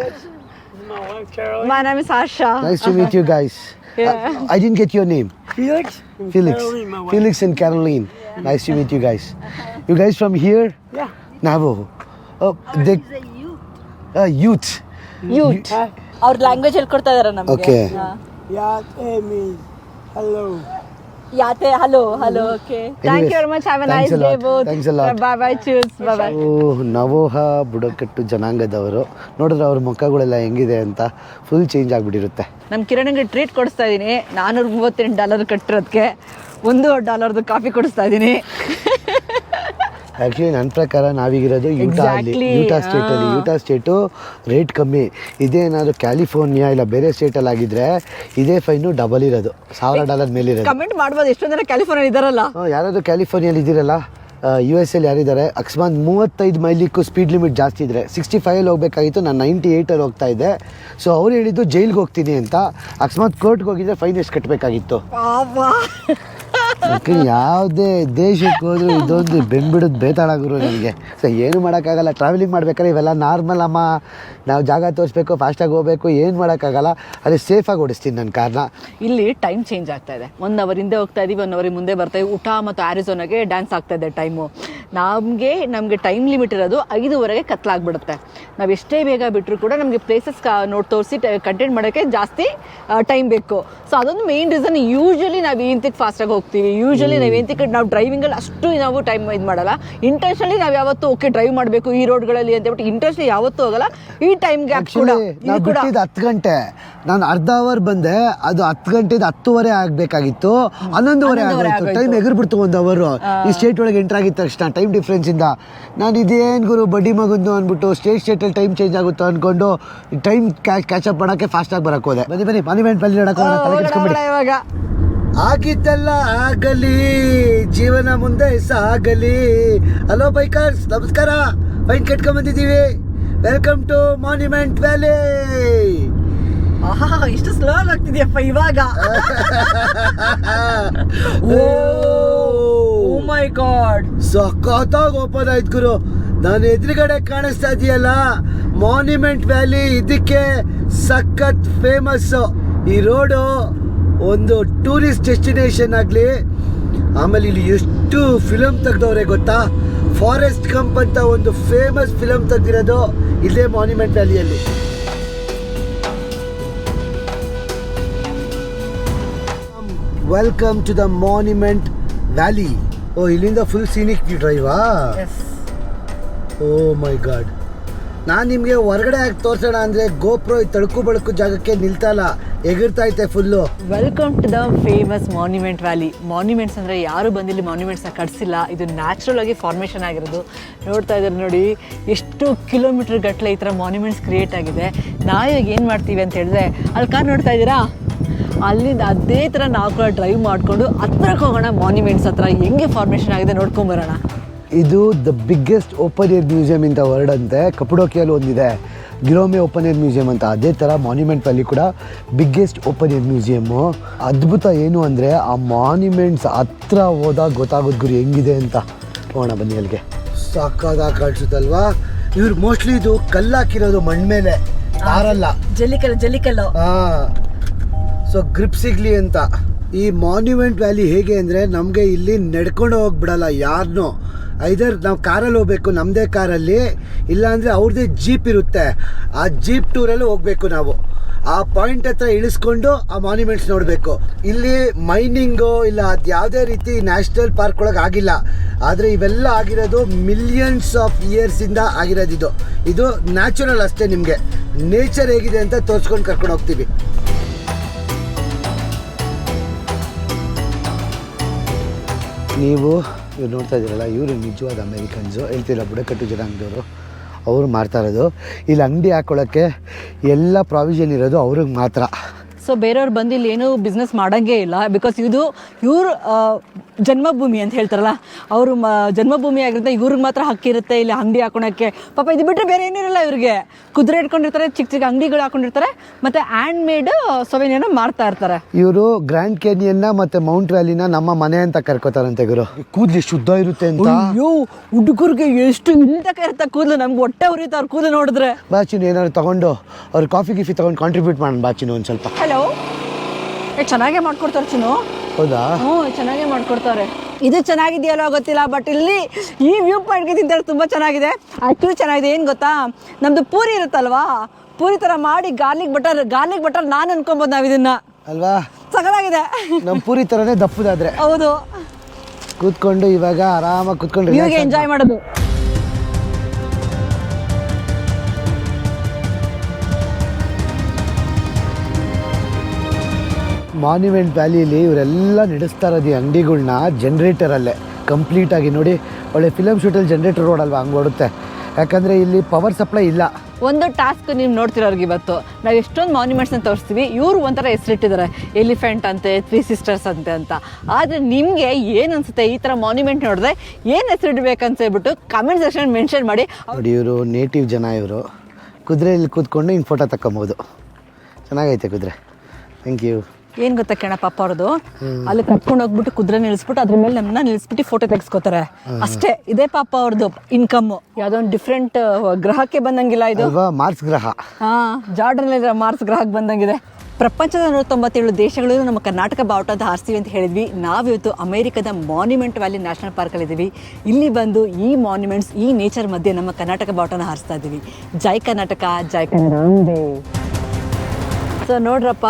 my name is Asha nice to meet you guys I didn't get your name Felix? Felix. Caroline, my wife. Felix and Caroline. Nice to meet you guys. You guys from here? Yeah. Navajo. Oh, they, uh, youth. Youth ಅವ್ರ language ಹೇಳ್ಕೊಡ್ತಾ ಇದಾರೆ ನಮಗೆ okay ಯಾ means hello. ಯಾತೆ hello hello okay. Thank you you much have a thanks nice a day, lot. both. Thanks a lot. Bye bye choose Bye bye. Oh Navajo ಬುಡಕಟ್ಟು ಜನಾಂಗದವರು ನೋಡಿದ್ರೆ ಅವ್ರ ಮುಖಗಳೆಲ್ಲ ಹೆಂಗಿದೆ ಅಂತ ಫುಲ್ ಚೇಂಜ್ ಆಗಿಬಿಟ್ಟಿರುತ್ತೆ ನಮ್ಮ ಕಿರಣಿಗೆ ಟ್ರೀಟ್ ಕೊಡಿಸ್ತಾ ಇದ್ದೀನಿ ನಾನೂರ ಮೂವತ್ತೆಂಟು ಡಾಲರ್ ಕಟ್ಟಿರೋದಕ್ಕೆ ಒಂದು ಡಾಲರ್ದು ಕಾಫಿ ಕೊಡಿಸ್ತಾ ಇದ್ದೀನಿ ಆ್ಯಕ್ಚುಲಿ ನನ್ನ ಪ್ರಕಾರ ನಾವೀಗಿರೋದು ಯೂಟಾ ಅಲ್ಲಿ. ಯೂಟಾ ಸ್ಟೇಟಲ್ಲಿ. ಯೂಟಾ ಸ್ಟೇಟು ರೇಟ್ ಕಮ್ಮಿ. ಇದೇ ಏನಾದರೂ ಕ್ಯಾಲಿಫೋರ್ನಿಯಾ ಇಲ್ಲ ಬೇರೆ ಸ್ಟೇಟಲ್ಲಿ ಆಗಿದ್ರೆ ಇದೇ ಫೈನು ಡಬಲ್ ಇರೋದು. ಸಾವಿರ ಡಾಲರ್ ಮೇಲಿರೋದು ಕಮೆಂಟ್ ಮಾಡ್ಬೋದು. ಎಷ್ಟೊಂದು ಜನ ಕ್ಯಾಲಿಫೋರ್ನಿಯಾ ಇದಾರಲ್ಲ ಯಾರಾದರೂ ಕ್ಯಾಲಿಫೋರ್ನಿಯಲ್ಲಿ ಇದ್ದೀರಲ್ಲ ಯು ಎಸ್ ಎಲ್ಲಿ ಯಾರಿದ್ದಾರೆ ಅಕಸ್ಮಾತ್ ಮೂವತ್ತೈದು ಮೈಲಿಕ್ಕೂ ಸ್ಪೀಡ್ ಲಿಮಿಟ್ ಜಾಸ್ತಿ ಇದ್ದರೆ ಸಿಕ್ಸ್ಟಿ ಫೈವಲ್ಲಿ ಹೋಗಬೇಕಾಗಿತ್ತು ನಾನು ನೈಂಟಿ ಏಯ್ಟಲ್ಲಿ ಹೋಗ್ತಾ ಇದ್ದೆ. ಸೊ ಅವ್ರು ಹೇಳಿದ್ದು ಜೈಲ್ಗೆ ಹೋಗ್ತೀನಿ ಅಂತ. ಅಕಸ್ಮಾತ್ ಕೋರ್ಟ್ಗೆ ಹೋಗಿದ್ರೆ ಫೈನ್ ಎಷ್ಟು ಕಟ್ಟಬೇಕಾಗಿತ್ತು ಯಾವುದೇ ದೇಶಕ್ಕೆ ಹೋದ್ರು ಇದೊಂದು ಬೆಂಬಿಡೋದು ಬೇತಾಳಾಗಿರು ನನಗೆ ಸೊ ಏನು ಮಾಡೋಕ್ಕಾಗಲ್ಲ. ಟ್ರಾವೆಲಿಂಗ್ ಮಾಡ್ಬೇಕಾದ್ರೆ ಇವೆಲ್ಲ ನಾರ್ಮಲ್ ಅಮ್ಮ, ನಾವು ಜಾಗ ತೋರಿಸ್ಬೇಕು ಫಾಸ್ಟಾಗಿ ಹೋಗ್ಬೇಕು, ಏನು ಮಾಡೋಕ್ಕಾಗಲ್ಲ. ಅದೇ ಸೇಫಾಗಿ ಓಡಿಸ್ತೀನಿ ನನ್ನ ಕಾರ್ನ ಇಲ್ಲಿ ಟೈಮ್ ಚೇಂಜ್ ಆಗ್ತಾ ಇದೆ. ಒನ್ ಅವರ್ ಹಿಂದೆ ಹೋಗ್ತಾ ಇದೀವಿ ಒನ್ ಅವರ್ ಮುಂದೆ ಬರ್ತಾ ಇದೀವಿ. ಊಟ ಮತ್ತು ಆರಿಸೋನಾಗೆ ಡ್ಯಾನ್ಸ್ ಆಗ್ತಾ ಇದೆ ಟೈಮು ನಮಗೆ ನಮಗೆ ಟೈಮ್ ಲಿಮಿಟ್ ಇರೋದು ಐದುವರೆಗೆ ಕತ್ಲಾಗ್ಬಿಡುತ್ತೆ. ನಾವು ಎಷ್ಟೇ ಬೇಗ ಬಿಟ್ಟರು ಕೂಡ ನಮಗೆ ಪ್ಲೇಸಸ್ ನೋಡಿ ತೋರಿಸಿ ಕಂಟೆಂಟ್ ಮಾಡೋಕ್ಕೆ ಜಾಸ್ತಿ ಟೈಮ್ ಬೇಕು. ಸೊ ಅದೊಂದು ಮೇನ್ ರೀಸನ್ ಯೂಶ್ವಲಿ ನಾವು ಏಂತಕ್ಕೆ ಫಾಸ್ಟಾಗಿ ಹೋಗ್ತೀವಿ. ಯೂಶಲಿ ನಾವು ಏಂತಕ್ಕೆ ನಾವು ಡ್ರೈವಿಂಗಲ್ಲಿ ಅಷ್ಟು ನಾವು ಟೈಮ್ ಇದು ಮಾಡಲ್ಲ. ಇಂಟೆನ್ಷನಲಿ ನಾವು ಯಾವತ್ತೂ ಓಕೆ ಡ್ರೈವ್ ಮಾಡಬೇಕು ಈ ರೋಡ್ಗಳಲ್ಲಿ ಅಂತ ಹೇಳ್ಬಿಟ್ಟು ಇಂಟೆನ್ಷನ್ ಯಾವತ್ತೂ ಆಗಲ್ಲ ಈ ಟೈಮ್ ಗ್ಯಾಪ್ ಕೂಡ ನಾವು ಬಿಟ್ಟಿದ್ದು ಹತ್ತು ಗಂಟೆ. ನಾನು ಅರ್ಧ ಅವರ್ ಬಂದೆ ಅದು ಹತ್ತು ಗಂಟೆದು ಹತ್ತುವರೆ ಆಗಬೇಕಾಗಿತ್ತು. ಹನ್ನೊಂದುವರೆ ಆಗಬೇಕು ಆಗೋಯ್ತು. ಟೈಮ್ ಎಗರ್ಬಿಡ್ತು ಒಂದು ಅವರು ಈ ಸ್ಟೇಟ್ ಒಳಗೆ ಎಂಟರ್ ಆಗಿದ ತಕ್ಷಣ ಟೈಮ್ ಡಿಫ್ರೆನ್ಸ್ ಇಂದ. ನಾನು ಇದೇನು ಗುರು ಬಡ್ಡಿ ಮಗಂದು ಅಂದ್ಬಿಟ್ಟು ಸ್ಟೇಟ್ ಸ್ಟೇಟಲ್ಲಿ ಟೈಮ್ ಚೇಂಜ್ ಆಗುತ್ತೋ ಅನ್ಕೊಂಡು ಟೈಮ್ ಕ್ಯಾಚ್ ಅಪ್ ಮಾಡೋಕ್ಕೆ ಫಾಸ್ಟಾಗಿ ಬರೋಕ್ಕೆ ಹೋದೆ. ಬನ್ನಿ ಬನ್ನಿ ಮಾನ್ಯುಮೆಂಟ್ ಬಲ್ಲಿ ನೋಡಕ್ಕೆ ಇವಾಗ. ಆಗಿದ್ದೆಲ್ಲ ಆಗಲಿ ಜೀವನ ಮುಂದೆ ಸಾಗಲಿ. ಹಲೋ ಬೈಕರ್ಸ್ ನಮಸ್ಕಾರ. ಬೈಕ್ ಕಟ್ಕೊಂಡ್ ಬಂದಿದ್ದೀವಿ. ವೆಲ್ಕಮ್ ಟು ಮಾನ್ಯುಮೆಂಟ್ ವ್ಯಾಲಿ ಆಹಾ ಇಷ್ಟು ಸ್ಲೋ ಆಗ್ತಿದ್ಯಪ್ಪ ಇವಾಗ. ಓ ಮೈ ಗಾಡ್ ಸಖತ್ತಾಗಿ ಓಪನ್ ಆಯ್ತು ಗುರು. ನಾನು ಎದುರುಗಡೆ ಕಾಣಿಸ್ತಾ ಇದೆಯಲ್ಲ ಮಾನ್ಯುಮೆಂಟ್ ವ್ಯಾಲಿ ಇದಕ್ಕೆ ಸಖತ್ ಫೇಮಸ್ ಈ ರೋಡು ಒಂದು ಟೂರಿಸ್ಟ್ ಡೆಸ್ಟಿನೇಷನ್ ಆಗಲಿ ಆಮೇಲೆ ಇಲ್ಲಿ ಎಷ್ಟು ಫಿಲಮ್ ತೆಗ್ದವ್ರೆ ಗೊತ್ತಾ? ಫಾರೆಸ್ಟ್ ಕಂಪ್ ಅಂತ ಒಂದು ಫೇಮಸ್ ಫಿಲಮ್ ತೆಗ್ದಿರೋದು ಇದೇ monument ವ್ಯಾಲಿಯಲ್ಲಿ welcome to the Monument Valley oh ಇಲ್ಲಿಂದ ಫುಲ್ ಸೀನಿಕ್ ಡ್ರೈವಾ ಓ ಮೈ ಗಾಡ್. ನಾನು ನಿಮಗೆ ಹೊರಗಡೆ ಹಾಕಿ ತೋರಿಸೋಣ ಅಂದರೆ ಗೋಪ್ರೋ ಈ ಬಳಕು ಬಳುಕು ಜಾಗಕ್ಕೆ ನಿಲ್ತಾ ಇಲ್ಲ. ಎಗಿರ್ತಾ ಐತೆ full. Welcome to the famous Monument Valley monuments ಅಂದರೆ ಯಾರು ಬಂದಿಲ್ಲಿ ಮಾನ್ಯುಮೆಂಟ್ಸ್ನ ಕಟ್ಸಿಲ್ಲ. ಇದು ನ್ಯಾಚುರಲ್ ಆಗಿ ಫಾರ್ಮೇಷನ್ ಆಗಿರೋದು. ನೋಡ್ತಾ ಇದ್ದಾರೆ ನೋಡಿ ಎಷ್ಟು ಕಿಲೋಮೀಟರ್ ಗಟ್ಟಲೆ ಈ ಥರ ಮಾನ್ಯುಮೆಂಟ್ಸ್ ಕ್ರಿಯೇಟ್ ಆಗಿದೆ. ನಾವಿವಾಗ ಏನು ಮಾಡ್ತೀವಿ ಅಂತ ಹೇಳಿದ್ರೆ ಅಲ್ಲಿ ಕಾರ್ ನೋಡ್ತಾ ಇದ್ದೀರಾ? ಅಲ್ಲಿಂದ ಅದೇ ಥರ ನಾವು ಕೂಡ ಡ್ರೈವ್ ಮಾಡಿಕೊಂಡು ಹತ್ರಕ್ಕೆ ಹೋಗೋಣ ಮಾನ್ಯುಮೆಂಟ್ಸ್ ಹತ್ರ. ಹೆಂಗೆ ಫಾರ್ಮೇಷನ್ ಆಗಿದೆ ನೋಡ್ಕೊಂಬರೋಣ ಇದು the biggest open air museum in the world ಅಂತೆ. ಕಪಡೋಕಿಯಲ್ಲಿ ಒಂದಿದೆ. ಗಿರೋಮೆ ಓಪನ್ ಏರ್ ಮ್ಯೂಸಿಯಂ ಅಂತ ಅದೇ ಥರ ಮಾನ್ಯುಮೆಂಟ್ ವ್ಯಾಲಿ ಕೂಡ ಬಿಗ್ಗೆಸ್ಟ್ ಓಪನ್ ಏರ್ ಮ್ಯೂಸಿಯಮ್ಮು ಅದ್ಭುತ ಏನು ಅಂದರೆ ಆ ಮಾನ್ಯುಮೆಂಟ್ಸ್ ಹತ್ರ ಹೋದಾಗ ಗೊತ್ತಾಗೋದು ಗುರಿ ಹೆಂಗಿದೆ ಅಂತ. ಹೋಗೋಣ ಬನ್ನಿ ಅಲ್ಲಿಗೆ. ಸಾಕಾದಾಗ ಕಾಣಿಸುತ್ತಲ್ವಾ? ಇವ್ರು ಮೋಸ್ಟ್ಲಿ ಇದು ಕಲ್ಲಾಕಿರೋದು ಮಣ್ಣ ಮಣ್ಣು ಮೇಲೆ. ತಾರಲ್ಲ ಜಲ್ಲಿಕಲ್ಲು ಜಲ್ಲಿಕಲ್ಲು. ಹಾಂ ಸೊ ಗ್ರಿಪ್ ಸಿಗಲಿ ಅಂತ. ಈ ಮಾನ್ಯುಮೆಂಟ್ ವ್ಯಾಲಿ ಹೇಗೆ ಅಂದರೆ ನಮಗೆ ಇಲ್ಲಿ ನಡ್ಕೊಂಡು ಹೋಗ್ಬಿಡಲ್ಲ ಯಾರನ್ನೂ ಐದರ್ ನಾವು ಕಾರಲ್ಲಿ ಹೋಗ್ಬೇಕು ನಮ್ಮದೇ ಕಾರಲ್ಲಿ. ಇಲ್ಲಾಂದರೆ ಅವ್ರದ್ದೇ ಜೀಪ್ ಇರುತ್ತೆ. ಆ ಜೀಪ್ ಟೂರಲ್ಲಿ ಹೋಗಬೇಕು ನಾವು. ಆ ಪಾಯಿಂಟ್ ಹತ್ರ ಇಳಿಸ್ಕೊಂಡು ಆ ಮಾನ್ಯುಮೆಂಟ್ಸ್ ನೋಡಬೇಕು. ಇಲ್ಲಿ ಮೈನಿಂಗು, ಇಲ್ಲ ಅದು ಯಾವುದೇ ರೀತಿ ನ್ಯಾಷನಲ್ ಪಾರ್ಕ್ ಒಳಗೆ ಆಗಿಲ್ಲ. ಆದರೆ ಇವೆಲ್ಲ ಆಗಿರೋದು ಮಿಲಿಯನ್ಸ್ ಆಫ್ ಇಯರ್ಸಿಂದ ಆಗಿರೋದು ಇದು. ಇದು ನ್ಯಾಚುರಲ್ ಅಷ್ಟೇ ನಿಮಗೆ. ನೇಚರ್ ಹೇಗಿದೆ ಅಂತ ತೋರಿಸ್ಕೊಂಡು ಕರ್ಕೊಂಡು ಹೋಗ್ತೀವಿ. ನೀವು ಇವ್ರು ನೋಡ್ತಾ ಇದ್ದೀರಲ್ಲ ಇವರು ನಿಜವಾದ ಅಮೇರಿಕನ್ಸು. ಹೇಳ್ತಿಲ್ಲ ಬುಡಕಟ್ಟು ಜನಾಂಗದವರು. ಅವರು ಮಾಡ್ತಾ ಇರೋದು. ಇಲ್ಲಿ ಅಂಗಡಿ ಹಾಕೊಳ್ಳೋಕ್ಕೆ ಎಲ್ಲ ಪ್ರಾವಿಷನ್ ಇರೋದು ಅವ್ರಿಗೆ ಮಾತ್ರ. ಸೊ ಬೇರೆಯವ್ರು ಬಂದು ಇಲ್ಲಿ ಏನೂ ಬಿಸ್ನೆಸ್ ಮಾಡೋಂಗೇ ಇಲ್ಲ. ಬಿಕಾಸ್ ಇದು ಇವ್ರ ಜನ್ಮಭೂಮಿ ಅಂತ ಹೇಳ್ತಾರಲ್ಲ ಅವರು ಮ ಜನ್ಮಭೂಮಿ ಆಗಿರುತ್ತೆ ಇವ್ರಿಗೆ ಮಾತ್ರ ಹಕ್ಕಿರುತ್ತೆ ಇಲ್ಲಿ ಅಂಗಡಿ ಹಾಕೊಳಕ್ಕೆ. ಪಾಪ ಇದು ಬಿಟ್ಟರೆ ಬೇರೆ ಏನಿರಲ್ಲ ಇವ್ರಿಗೆ. ಕುದುರೆ ಇಟ್ಕೊಂಡಿರ್ತಾರೆ ಚಿಕ್ಕ ಚಿಕ್ಕ ಅಂಗಡಿಗಳು ಹಾಕೊಂಡಿರ್ತಾರೆ ಮತ್ತು ಹ್ಯಾಂಡ್ ಮೇಡ್ ಸೊವೆನಿಯನ್ನು ಮಾರ್ತಾ ಇರ್ತಾರೆ. ಇವರು ಗ್ರ್ಯಾಂಡ್ ಕ್ಯಾನಿಯನ್ನ ಮತ್ತು ಮೌಂಟ್ ವ್ಯಾಲಿನ ನಮ್ಮ ಮನೆ ಅಂತ ಕರ್ಕೋತಾರಂತೆ ಗುರು. ಕೂದಲು ಶುದ್ಧ ಇರುತ್ತೆ ಅಂತ? ಅಯ್ಯೋ ಹುಡುಗರಿಗೆ ಎಷ್ಟು ಇಂತ ಇರುತ್ತೆ ಕೂದಲು ನಮ್ಗೆ ಹೊಟ್ಟೆ ಉರಿಯುತ್ತೆ ಅವ್ರ ಕೂದಲು ನೋಡಿದ್ರೆ. ಬಾಚಿನ ಏನಾದ್ರು ತಗೊಂಡು ಅವ್ರು ಕಾಫಿ ಗಿಫಿ ತಗೊಂಡು ಕಾಂಟ್ರಿಬ್ಯೂಟ್ ಮಾಡೋಣ ಬಾಚಿನ ಒಂದು ಸ್ವಲ್ಪ. ಹಲೋ ಏ ಚೆನ್ನಾಗೇ ಮಾಡ್ಕೊಡ್ತಾರೆ ಚಿನ್ನು. ಹೌದಾ? ಹ್ಞೂ ಚೆನ್ನಾಗೇ ಮಾಡ್ಕೊಡ್ತಾರೆ. ಇದು ಚೆನ್ನಾಗಿದೆಯಲ್ಲೋ ಗೊತ್ತಿಲ್ಲ ಬಟ್ ಇಲ್ಲಿ ಈ ವ್ಯೂ ಪಾಯಿಂಟ್ಗೆ ತಿಂತಾರೆ ತುಂಬ ಚೆನ್ನಾಗಿದೆ. ಆ್ಯಕ್ಚುಲಿ ಚೆನ್ನಾಗಿದೆ ಏನು ಗೊತ್ತಾ? ನಮ್ಮದು ಪೂರಿ ಇರುತ್ತಲ್ವಾ? ಪೂರಿ ಥರ ಮಾಡಿ ಗಾರ್ಲಿಕ್ ಬಟರ್ ಗಾರ್ಲಿಕ್ ಬಟರ್ ನಾನು ಅನ್ಕೊಬೋದು ನಾವು ಇದನ್ನ. ಅಲ್ವಾ? ಸಗಲಾಗಿದೆ ನಮ್ಮ ಪೂರಿ ಥರನೇ ದಪ್ಪದಾದ್ರೆ. ಹೌದು. ಕೂತ್ಕೊಂಡು ಇವಾಗ ಆರಾಮಾಗಿ ಕೂತ್ಕೊಂಡು ಇವಾಗ ಎಂಜಾಯ್ ಮಾಡೋದು. ಮಾನ್ಯುಮೆಂಟ್ ವ್ಯಾಲಿಯಲ್ಲಿ ಇವರೆಲ್ಲ ನಡೆಸ್ತಾ ಇರೋದು ಈ ಅಂಗಡಿಗಳ್ನ ಜನ್ರೇಟರಲ್ಲೇ ಕಂಪ್ಲೀಟಾಗಿ ನೋಡಿ ಒಳ್ಳೆ ಫಿಲಮ್ ಶೂಟಲ್ಲಿ ಜನ್ರೇಟರ್ ಓಡಲ್ವಾ ಹಂಗೆ ಓಡುತ್ತೆ. ಯಾಕಂದರೆ ಇಲ್ಲಿ ಪವರ್ ಸಪ್ಲೈ ಇಲ್ಲ. ಒಂದು ಟಾಸ್ಕ್ ನೀವು ನೋಡ್ತಿರೋರ್ಗೆ ಇವತ್ತು. ನಾವು ಎಷ್ಟೊಂದು ಮಾನ್ಯುಮೆಂಟ್ಸ್ನ ತೋರಿಸ್ತೀವಿ ಇವರು ಒಂಥರ ಹೆಸರಿಟ್ಟಿದ್ದಾರೆ. ಎಲಿಫೆಂಟ್ ಅಂತೆ ತ್ರೀ ಸಿಸ್ಟರ್ಸ್ ಅಂತೆ ಅಂತ. ಆದರೆ ನಿಮಗೆ ಏನು ಅನಿಸುತ್ತೆ ಈ ಥರ ಮಾನ್ಯುಮೆಂಟ್ ನೋಡಿದ್ರೆ ಏನು ಹೆಸರಿಡ್ಬೇಕಂತ ಹೇಳ್ಬಿಟ್ಟು ಕಮೆಂಟ್ ಸೆಕ್ಷನ್ ಮೆನ್ಷನ್ ಮಾಡಿ. ನೋಡಿ ಇವರು ನೇಟಿವ್ ಜನ ಇವರು. ಕುದುರೆಯಲ್ಲಿ ಕೂತ್ಕೊಂಡು ಹಿಂಗೆ ಫೋಟೋ ತಕ್ಕೊಬೋದು. ಚೆನ್ನಾಗೈತೆ ಕುದುರೆ. ಥ್ಯಾಂಕ್ ಯು ಏನ್ ಗೊತ್ತಾ ಕೇಳ ಪಾಪ ಅವ್ರದ್ದು? ಅಲ್ಲಿ ಕಟ್ಕೊಂಡು ಹೋಗ್ಬಿಟ್ಟು ಕುದುರೆ ನಿಲ್ಲಿಸ್ಬಿಟ್ಟು ಅದ್ರ ಮೇಲೆ ನಮ್ಮನ್ನ ನಿಲ್ಸ್ಬಿಟ್ಟು ಫೋಟೋ ತೆಗೆಸ್ಕೋತಾರೆ. ಅಷ್ಟೇ ಇದೇ ಪಾಪ ಅವ್ರದ್ದು ಇನ್ಕಮ್ ಯಾವ್ದೋ ಒಂದು ಡಿಫ್ರೆಂಟ್ ಗ್ರಹಕ್ಕೆ ಬಂದಂಗಿಲ್ಲ ಇದು. ಅಲ್ವಾ? ಮಾರ್ಸ್ ಗ್ರಹ. ಹಾ ಜಾರ್ಡನ್ ಮಾರ್ಸ್ ಗ್ರಹಕ್ಕೆ ಬಂದಂಗಿದೆ. ಪ್ರಪಂಚದ ನೂರ ತೊಂಬತ್ತೇಳು ದೇಶಗಳು ನಮ್ಮ ಕರ್ನಾಟಕ ಬಾವುಟ ಅಂತ ಹಾರಿಸ್ತೀವಿ ಅಂತ ಹೇಳಿದ್ವಿ. ನಾವಿವತ್ತು ಅಮೆರಿಕದ ಮಾನ್ಯುಮೆಂಟ್ ವ್ಯಾಲಿ ನ್ಯಾಷನಲ್ ಪಾರ್ಕಲ್ಲಿ ಇದ್ದೀವಿ ಇಲ್ಲಿ ಬಂದು ಈ ಮಾನ್ಯುಮೆಂಟ್ಸ್ ಈ ನೇಚರ್ ಮಧ್ಯೆ ನಮ್ಮ ಕರ್ನಾಟಕ ಬಾವುಟನ ಹಾರಿಸ್ತಾ ಇದ್ದೀವಿ ಜೈ ಕರ್ನಾಟಕ ಜೈ ಕನ್ನಡ ಸೊ ನೋಡ್ರಪ್ಪ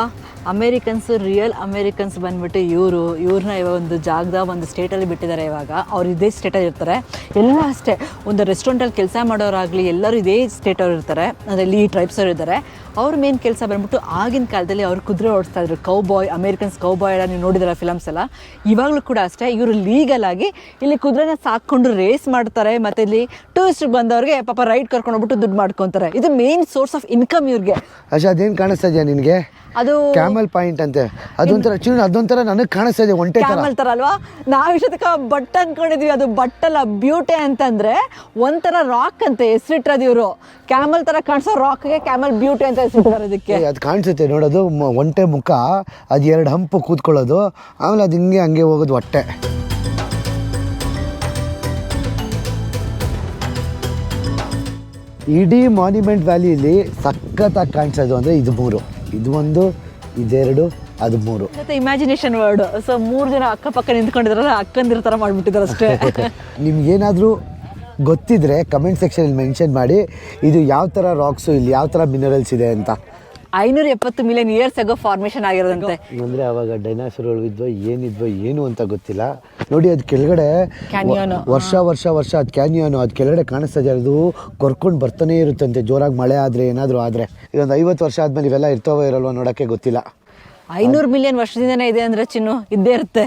ಅಮೇರಿಕನ್ಸ್ ರಿಯಲ್ ಅಮೇರಿಕನ್ಸ್ ಬಂದ್ಬಿಟ್ಟು ಇವರು ಇವ್ರನ್ನ ಇವಾಗ ಒಂದು ಜಾಗದ ಒಂದು ಸ್ಟೇಟಲ್ಲಿ ಬಿಟ್ಟಿದ್ದಾರೆ ಇವಾಗ. ಅವ್ರು ಇದೇ ಸ್ಟೇಟಲ್ಲಿ ಇರ್ತಾರೆ. ಎಲ್ಲ ಅಷ್ಟೇ ಒಂದು ರೆಸ್ಟೋರೆಂಟಲ್ಲಿ ಕೆಲಸ ಮಾಡೋರಾಗಲಿ ಎಲ್ಲರೂ ಇದೇ ಸ್ಟೇಟವ್ರು ಇರ್ತಾರೆ. ಅದರಲ್ಲಿ ಈ ಟ್ರೈಬ್ಸ್ ಅವ್ರು ಇದ್ದಾರೆ. ಅವ್ರ ಮೇನ್ ಕೆಲಸ ಬಂದ್ಬಿಟ್ಟು ಆಗಿನ ಕಾಲದಲ್ಲಿ ಅವ್ರು ಕುದುರೆ ಓಡಿಸ್ತಾ ಇದ್ರು. Cowboy Americans cowboy ಎಲ್ಲ ನೀವು ನೋಡಿದಾರ ಫಿಲಮ್ಸ್ ಎಲ್ಲ. ಇವಾಗಲೂ ಕೂಡ ಅಷ್ಟೇ ಇವರು ಲೀಗಲ್ ಆಗಿ ಇಲ್ಲಿ ಕುದುರೆನ ಸಾಕೊಂಡು ರೇಸ್ ಮಾಡ್ತಾರೆ. ಮತ್ತು ಇಲ್ಲಿ ಟೂರಿಸ್ಟ್ ಬಂದವ್ರಿಗೆ ಪಾಪ ರೈಡ್ ಕರ್ಕೊಂಡೋಗ್ಬಿಟ್ಟು ದುಡ್ಡು ಮಾಡ್ಕೊತಾರೆ. ಇದು ಮೇನ್ ಸೋರ್ಸ್ ಆಫ್ ಇನ್ಕಮ್ ಇವ್ರಿಗೆ. ಅದೇನು ಕಾಣಿಸ್ತಾ ಇದೆಯಾ ನಿನಗೆ? ಅದು ಕ್ಯಾಮಲ್ ಪಾಯಿಂಟ್ ಅಂತೆ. ಅದೊಂಥರ ಚಿನ್ನ ಅದೊಂಥರ ನನಗೆ ಕಾಣಿಸ್ತಾ ಇದೆ ಒಂಟೆ ಥರ ಕ್ಯಾಮಲ್ ತರ ಅಲ್ವಾ? ನಾವು ಇಷ್ಟ ಬಟ್ ಅನ್ಕೊಂಡಿದ್ವಿ ಅದು ಬಟ್ಟಲ್ಲ ಬ್ಯೂಟಿ ಅಂತಂದ್ರೆ ಒಂಥರ ರಾಕ್ ಅಂತ ಹೆಸರಿಟ್ಟಿರೋದು ಇವರು. ಕ್ಯಾಮಲ್ ತರ ಕಾಣಿಸೋ ರಾಕ್ಗೆ ಕ್ಯಾಮಲ್ ಬ್ಯೂಟಿ ಅಂತ ಹೆಸರಿಟ್ಟಿದ್ದಾರೆ ಇದಕ್ಕೆ. ಅದು ಕಾಣಿಸುತ್ತೆ ನೋಡೋದು ಮ- ಒಂಟೆ ಮುಖ ಅದು ಎರಡು ಹಂಪು ಕೂತ್ಕೊಳ್ಳೋದು ಆಮೇಲೆ ಅದು ಹಿಂಗೆ ಹಂಗೆ ಹೋಗೋದು ಹೊಟ್ಟೆ. ಇಡೀ ಮಾನ್ಯುಮೆಂಟ್ ವ್ಯಾಲಿಯಲ್ಲಿ ಸಖತ್ತಾಗಿ ಕಾಣಿಸೋದು ಅಂದರೆ ಇದು ಮೂರು. ಇದು ಒಂದು ಇದೆರಡು ಅದು ಮೂರು. ಮತ್ತೆ ಇಮ್ಯಾಜಿನೇಷನ್ ವರ್ಡ್ ಸೊ ಮೂರು ಜನ ಅಕ್ಕಪಕ್ಕ ನಿಂತ್ಕೊಂಡಿದ್ರಲ್ಲ ಅಕ್ಕಂದಿರ ಥರ ಮಾಡಿಬಿಟ್ಟಿದ್ದಾರೆ ಅಷ್ಟೇ. ನಿಮ್ಗೇನಾದರೂ ಗೊತ್ತಿದ್ರೆ ಕಮೆಂಟ್ ಸೆಕ್ಷನಲ್ಲಿ ಮೆನ್ಷನ್ ಮಾಡಿ ಇದು ಯಾವ ಥರ ರಾಕ್ಸು ಇಲ್ಲಿ ಯಾವ ಥರ ಮಿನರಲ್ಸ್ ಇದೆ ಅಂತ. ಐನೂರ ಎಪ್ಪತ್ತು ಮಿಲಿಯನ್ ಇಯರ್ಸ್ ಆಗೋ ಫಾರ್ಮೇಶನ್ ಆಗಿರೋದಂತೆ. ಅಂದ್ರೆ ಅವಾಗ ಡೈನಾಸರ್ಗಳು ಇದ್ವೋ ಏನಿದ್ವೋ ಏನು ಅಂತ ಗೊತ್ತಿಲ್ಲ. ನೋಡಿ ಅದು ಕೆಳಗಡೆ Canyon. ವರ್ಷ ವರ್ಷ ವರ್ಷ ಅದು ಕ್ಯಾನಿಯೋನು ಅದು ಕೆಳಗಡೆ ಕಾಣಿಸ್ತಾ ಇದೆ. ಅದು ಕೊರ್ಕೊಂಡು ಬರ್ತಾನೆ ಇರುತ್ತಂತೆ. ಜೋರಾಗಿ ಮಳೆ ಆದ್ರೆ ಏನಾದ್ರೂ ಆದ್ರೆ. ಇದೊಂದು ಐವತ್ತು ವರ್ಷ ಆದ್ಮೇಲೆ ಇವೆಲ್ಲ ಇರ್ತಾವೋ ಇರಲ್ವೋ ನೋಡಕ್ಕೆ ಗೊತ್ತಿಲ್ಲ. ಐನೂರು ಮಿಲಿಯನ್ ವರ್ಷದಿಂದನೇ ಇದೆ ಅಂದ್ರೆ ಚಿನ್ನು ಇದ್ದೇ ಇರುತ್ತೆ.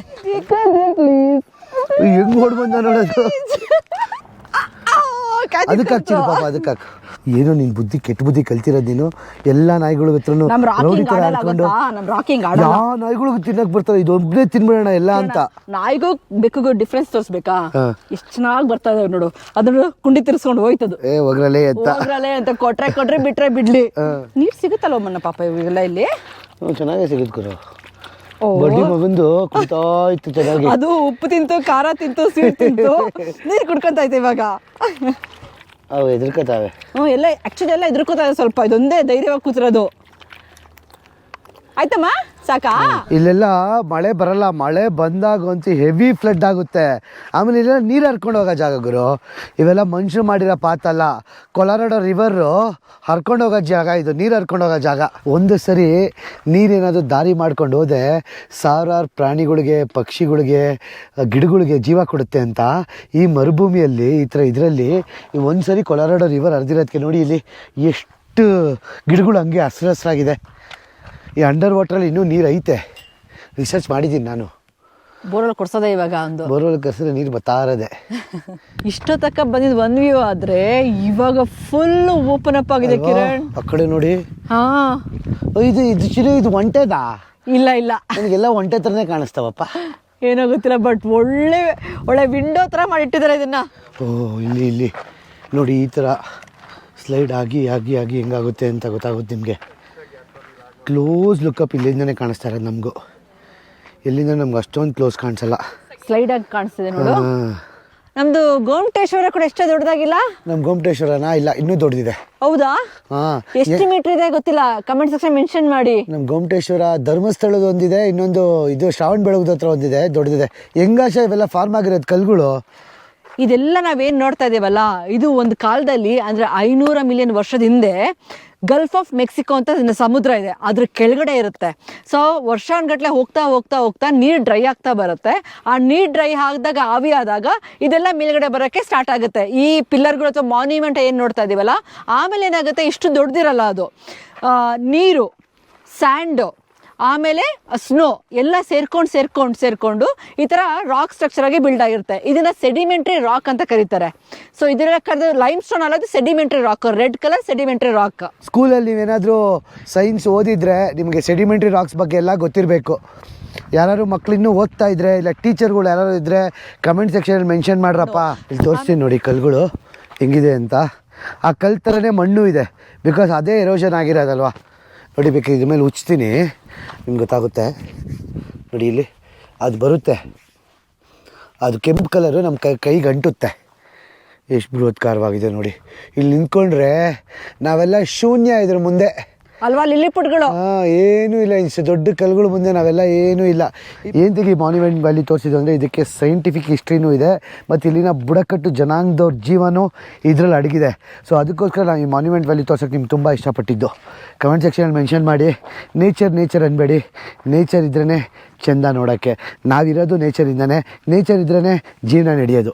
ಹೆಂಗ್ ಓಡ್ ಬಂದ ನೋಡೋದು ಅದಕ್ಕೆ ಹಾಕ್ತೀನಿ ಪಾಪ ಅದಕ್ಕೆ ಹಾಕು ಏನೋ ನಿನ್ ಬುದ್ಧಿ ಕೆಟ್ಟ ಬುದ್ಧಿ ಕಲ್ತಿರೋದು ನೀನು ಎಲ್ಲ ನಾಯಿಗಳು ಹತ್ರನು ನಮ್ ರೌಡಿ ರಾಕಿಂಗ್ ಥರ ಆಡಲ್ಲ ಆಡ್ಕೊಂಡು ಗೊತ್ತಾ? ನಮ್ ರಾಕಿಂಗ್ ಆಡಲ್ಲ. ಯಾವ ನಾಯಿಗಳಿಗೂ ತಿನ್ನಕ್ ಬರ್ತಾರೆ? ಇದೊಬ್ಬನೇ ತಿನ್ಬಿಡೋಣ ಎಲ್ಲ ಅಂತ. ನಾಯಿಗೂ ಬೆಕ್ಕಿಗೂ ಡಿಫ್ರೆನ್ಸ್ ತೋರಿಸ್ಬೇಕಾ? ಹಾ. ಎಷ್ಟು ಚೆನ್ನಾಗಿ ಬರ್ತಾ ಇದಾವೆ ನೋಡು. ಅದನ್ನು ಕುಂಡಿ ತಿರ್ಸ್ಕೊಂಡು ಹೋಯ್ತದು. ಏ ಒಗ್ರಲೆ ಎತ್ತ ಹೋಗ್ರಲೆ ಅಂತ ಕೊಟ್ರೆ ಕೊಟ್ರೆ ಬಿಟ್ರೆ ಬಿಡ್ಲಿ. ನೀರ್ ಸಿಗುತ್ತಲ್ಲ ಮನ್ನ ಪಾಪ ಇವೆಲ್ಲ ಇಲ್ಲಿ? ಚೆನ್ನಾಗೇ ಸಿಗುತ್ತೆ ಗುರು. ಓ. ಬಡ್ಡಿ ಮಗಂದು ಕುಂತಾ ಇತ್ತು ಚೆನ್ನಾಗಿ. ಅದು ಉಪ್ಪು ತಿಂತು ಖಾರ ತಿಂತು ಸ್ವೀಟ್ ತಿಂತು. ನೀರ್ ಕುಡ್ಕೊಂತ ಐತೆ ಇವಾಗ. ಅವು ಎದುರ್ಕೋತಾವೆ. ಹ್ಞೂ ಎಲ್ಲ ಆ್ಯಕ್ಚುಲಿ ಎಲ್ಲ ಹೆದರ್ಕೋತಾವೆ ಸ್ವಲ್ಪ ಇದೊಂದೇ ಧೈರ್ಯವಾಗಿ ಕೂತಿರೋದು. ಆಯ್ತಮ್ಮ? ಸಾಕಾ? ಇಲ್ಲೆಲ್ಲ ಮಳೆ ಬರಲ್ಲ. ಮಳೆ ಬಂದಾಗ ಹೆವಿ ಫ್ಲಡ್ ಆಗುತ್ತೆ. ಆಮೇಲೆ ಇಲ್ಲೆಲ್ಲ ನೀರು ಹರ್ಕೊಂಡು ಹೋಗೋ ಜಾಗ ಗುರು. ಇವೆಲ್ಲ ಮನುಷ್ಯರು ಮಾಡಿರೋ ಪಾತಲ್ಲ. ಕೊಲಾರಾಡೋ ರಿವರು ಹರ್ಕೊಂಡು ಹೋಗೋ ಜಾಗ ಇದು. ನೀರು ಹರ್ಕೊಂಡು ಹೋಗೋ ಜಾಗ. ಒಂದು ಸರಿ ನೀರೇನಾದರೂ ದಾರಿ ಮಾಡ್ಕೊಂಡು ಹೋದೆ ಸಾವಿರಾರು ಪ್ರಾಣಿಗಳಿಗೆ, ಪಕ್ಷಿಗಳಿಗೆ, ಗಿಡಗಳಿಗೆ ಜೀವ ಕೊಡುತ್ತೆ ಅಂತ ಈ ಮರುಭೂಮಿಯಲ್ಲಿ ಈ ಥರ ಇದರಲ್ಲಿ ಒಂದು ಸರಿ ಕೊಲಾರಾಡೋ ರಿವರ್ ಹರಿದಿರೋದಕ್ಕೆ ನೋಡಿ ಇಲ್ಲಿ ಎಷ್ಟು ಗಿಡಗಳು ಹಂಗೆ ಹಸಿರು ಹಸ್ರಾಗಿದೆ. ಈ ಅಂಡರ್ ವಾಟ್ರಲ್ಲಿ ಇನ್ನೂ ನೀರು ಐತೆ. ರಿಸರ್ಚ್ ಮಾಡಿದ್ದೀನಿ ನಾನು. ಬೋರ್ವೆಲ್ ಕೊಡ್ಸೋದೇ ಇವಾಗ ಒಂದು. ಬೋರ್ವೆಲ್ ಕರೆಸಿದ್ರೆ ನೀರು ಬರ್ತಾ ಇರೋದೆ. ಇಷ್ಟೋ ತಕ್ಕ ಬಂದಿದ್ದು ಒನ್ ವ್ಯೂ ಆದ್ರೆ ಇವಾಗ ಫುಲ್ ಓಪನ್ ಅಪ್ ಆಗಿದೆ ಕಿರಣ್. ಆ ಕಡೆ ನೋಡಿ. ಹಾ. ಇದು ಇದು ಚಿರು ಇದು ಒಂಟೆದಾ ಇಲ್ಲ ಇಲ್ಲ. ನನಗೆಲ್ಲ ಒಂಟೆ ಥರನೇ ಕಾಣಿಸ್ತಾವಪ್ಪ. ಏನೋ ಗೊತ್ತಿಲ್ಲ ಬಟ್ ಒಳ್ಳೆ ಒಳ್ಳೆ ವಿಂಡೋ ತರ ಮಾಡಿಟ್ಟಿದ್ದಾರೆ ಇದನ್ನ. ಓ ಇಲ್ಲಿ ಇಲ್ಲಿ. ನೋಡಿ ಈ ಥರ ಸ್ಲೈಡ್ ಆಗಿ ಆಗಿ ಆಗಿ ಹೆಂಗಾಗುತ್ತೆ ಅಂತ ಗೊತ್ತಾಗುತ್ತೆ ನಿಮಗೆ. ಕ್ಲೋಸ್ ಲುಕ್ಕಪ್ ಇಲ್ಲಿಂದನೇ ಕಾಣಿಸ್ತಾ ಇರೋದು ನಮಗೂ. ಎಲ್ಲಿಂದ ನಮ್ಗೆ ಅಷ್ಟೊಂದು ಕ್ಲೋಸ್ ಕಾಣಿಸಲ್ಲ. ಸ್ಲೈಡ್ ಆಗಿ ಕಾಣಿಸ್ತಿದೆ ನೋಡು. ನಮ್ದು ಗೋಮಟೇಶ್ವರ ಕೂಡ ಎಷ್ಟೇ ದೊಡ್ಡದಾಗಿಲ್ಲ? ನಮ್ಮ ಗೋಮಟೇಶ್ವರನ? ಇಲ್ಲ ಇನ್ನೂ ದೊಡ್ಡದಿದೆ ಹೌದಾ? ಎಷ್ಟು ಮೀಟರ್ ಇದೆ ಗೊತ್ತಿಲ್ಲ. ಕಮೆಂಟ್ ಸೆಕ್ಷನ್ ಮೆನ್ಷನ್ ಮಾಡಿ. ನಮ್ಮ ಗೋಮಟೇಶ್ವರ ಧರ್ಮಸ್ಥಳದ ಒಂದಿದೆ ಇನ್ನೊಂದು ಇದು ಶ್ರಾವಣ ಬೆಳಗುದ ಹತ್ರ ಒಂದಿದೆ ದೊಡ್ಡದಿದೆ. ಹೆಂಗಾಶ ಇವೆಲ್ಲ ಫಾರ್ಮ್ ಆಗಿರೋದು ಕಲ್ಗಳು? ಇದೆಲ್ಲ ನಾವೇನ್ ನೋಡ್ತಾ ಇದೀವಲ್ಲ ಇದು ಒಂದು ಕಾಲದಲ್ಲಿ ಅಂದ್ರೆ ಐನೂರ ಮಿಲಿಯನ್ ವರ್ಷದ ಹಿಂದೆ ಗಲ್ಫ್ ಆಫ್ ಮೆಕ್ಸಿಕೋ ಅಂತ ಸಮುದ್ರ ಇದೆ. ಅದ್ರ ಕೆಳಗಡೆ ಇರುತ್ತೆ. ಸೊ ವರ್ಷಾನ್ಗಟ್ಲೆ ಹೋಗ್ತಾ ಹೋಗ್ತಾ ಹೋಗ್ತಾ ನೀರು ಡ್ರೈ ಆಗ್ತಾ ಬರುತ್ತೆ. ಆ ನೀರು ಡ್ರೈ ಆದಾಗ ಆವಿ ಆದಾಗ ಇದೆಲ್ಲ ಮೇಲ್ಗಡೆ ಬರೋಕ್ಕೆ ಸ್ಟಾರ್ಟ್ ಆಗುತ್ತೆ. ಈ ಪಿಲ್ಲರ್ಗಳು ಅಥವಾ ಮಾನ್ಯುಮೆಂಟ್ ಏನು ನೋಡ್ತಾ ಇದೀವಲ್ಲ, ಆಮೇಲೆ ಏನಾಗುತ್ತೆ? ಇಷ್ಟು ದೊಡ್ಡದಿರಲ್ಲ ಅದು. ನೀರು ಸ್ಯಾಂಡು ಆಮೇಲೆ ಸ್ನೋ ಎಲ್ಲ ಸೇರ್ಕೊಂಡು ಸೇರ್ಕೊಂಡು ಸೇರ್ಕೊಂಡು ಈ ಥರ ರಾಕ್ ಸ್ಟ್ರಕ್ಚರ್ ಆಗಿ ಬಿಲ್ಡ್ ಆಗಿರುತ್ತೆ. ಇದನ್ನ ಸೆಡಿಮೆಂಟ್ರಿ ರಾಕ್ ಅಂತ ಕರೀತಾರೆ. ಸೊ ಇದರ ಕರೆದು limestone ಅಲ್ಲದು sedimentary rock red colour sedimentary rock ಸ್ಕೂಲಲ್ಲಿ ನೀವೇನಾದರೂ ಸೈನ್ಸ್ ಓದಿದ್ರೆ ನಿಮಗೆ ಸೆಡಿಮೆಂಟ್ರಿ ರಾಕ್ಸ್ ಬಗ್ಗೆ ಎಲ್ಲ ಗೊತ್ತಿರಬೇಕು. ಯಾರು ಮಕ್ಳಿನ್ನೂ ಓದ್ತಾ ಇದ್ರೆ, ಇಲ್ಲ ಟೀಚರ್ಗಳು ಯಾರು ಇದ್ದರೆ ಕಮೆಂಟ್ ಸೆಕ್ಷನಲ್ಲಿ ಮೆನ್ಷನ್ ಮಾಡ್ರಪ್ಪ. ಇಲ್ಲಿ ತೋರಿಸ್ತೀನಿ ನೋಡಿ ಕಲ್ಗಳು ಹೆಂಗಿದೆ ಅಂತ. ಆ ಕಲ್ ಥರನೇ ಮಣ್ಣು ಇದೆ. ಬಿಕಾಸ್ ಅದೇ ಎರೋಷನ್ ಆಗಿರೋದಲ್ವಾ? ನೋಡಿ ಬೇಕು ಇದ್ರ ಮೇಲೆ ಉಚ್ತೀನಿ. ನಿಮ್ಗೆ ಗೊತ್ತಾಗುತ್ತೆ. ನೋಡಿ ಇಲ್ಲಿ, ಅದು ಬರುತ್ತೆ. ಅದು ಕೆಂಪು ಕಲರು ನಮ್ಮ ಕೈ ಕೈಗೆ ಅಂಟುತ್ತೆ ಎಷ್ಟು ಬೃಹತ್ಕಾರವಾಗಿದೆ ನೋಡಿ. ಇಲ್ಲಿ ನಿಂತ್ಕೊಂಡ್ರೆ ನಾವೆಲ್ಲ ಶೂನ್ಯ ಇದ್ರ ಮುಂದೆ. ಅಲ್ವಾ ಲಿಲ್ಲಿಪುಟ್ಗಳು ಪುಟ್ಗಳು? ಏನೂ ಇಲ್ಲ ಇಷ್ಟು ದೊಡ್ಡ ಕಲ್ಗಳು ಮುಂದೆ ನಾವೆಲ್ಲ ಏನೂ ಇಲ್ಲ. ಈ ಮಾನ್ಯುಮೆಂಟ್ ವ್ಯಾಲಿ ತೋರಿಸಿದ್ದು ಅಂದರೆ ಇದಕ್ಕೆ ಸೈಂಟಿಫಿಕ್ ಹಿಸ್ಟ್ರಿನೂ ಇದೆ, ಮತ್ತು ಇಲ್ಲಿನ ಬುಡಕಟ್ಟು ಜನಾಂಗದವ್ರ ಜೀವನೂ ಇದರಲ್ಲಿ ಅಡಗಿದೆ. ಸೊ ಅದಕ್ಕೋಸ್ಕರ ನಾವು ಈ ಮಾನ್ಯುಮೆಂಟ್ ವ್ಯಾಲಿ ತೋರ್ಸೋಕೆ ನಿಮ್ಗೆ ತುಂಬ ಇಷ್ಟಪಟ್ಟಿದ್ದು. ಕಮೆಂಟ್ ಸೆಕ್ಷನಲ್ಲಿ ಮೆನ್ಷನ್ ಮಾಡಿ. ನೇಚರ್ ನೇಚರ್ ಅನ್ಬೇಡಿ. ನೇಚರ್ ಇದ್ರೇ ಚೆಂದ ನೋಡೋಕ್ಕೆ. ನಾವಿರೋದು ನೇಚರಿಂದನೇ ನೇಚರ್ ಇದ್ರೇ ಜೀವನ ನಡೆಯೋದು.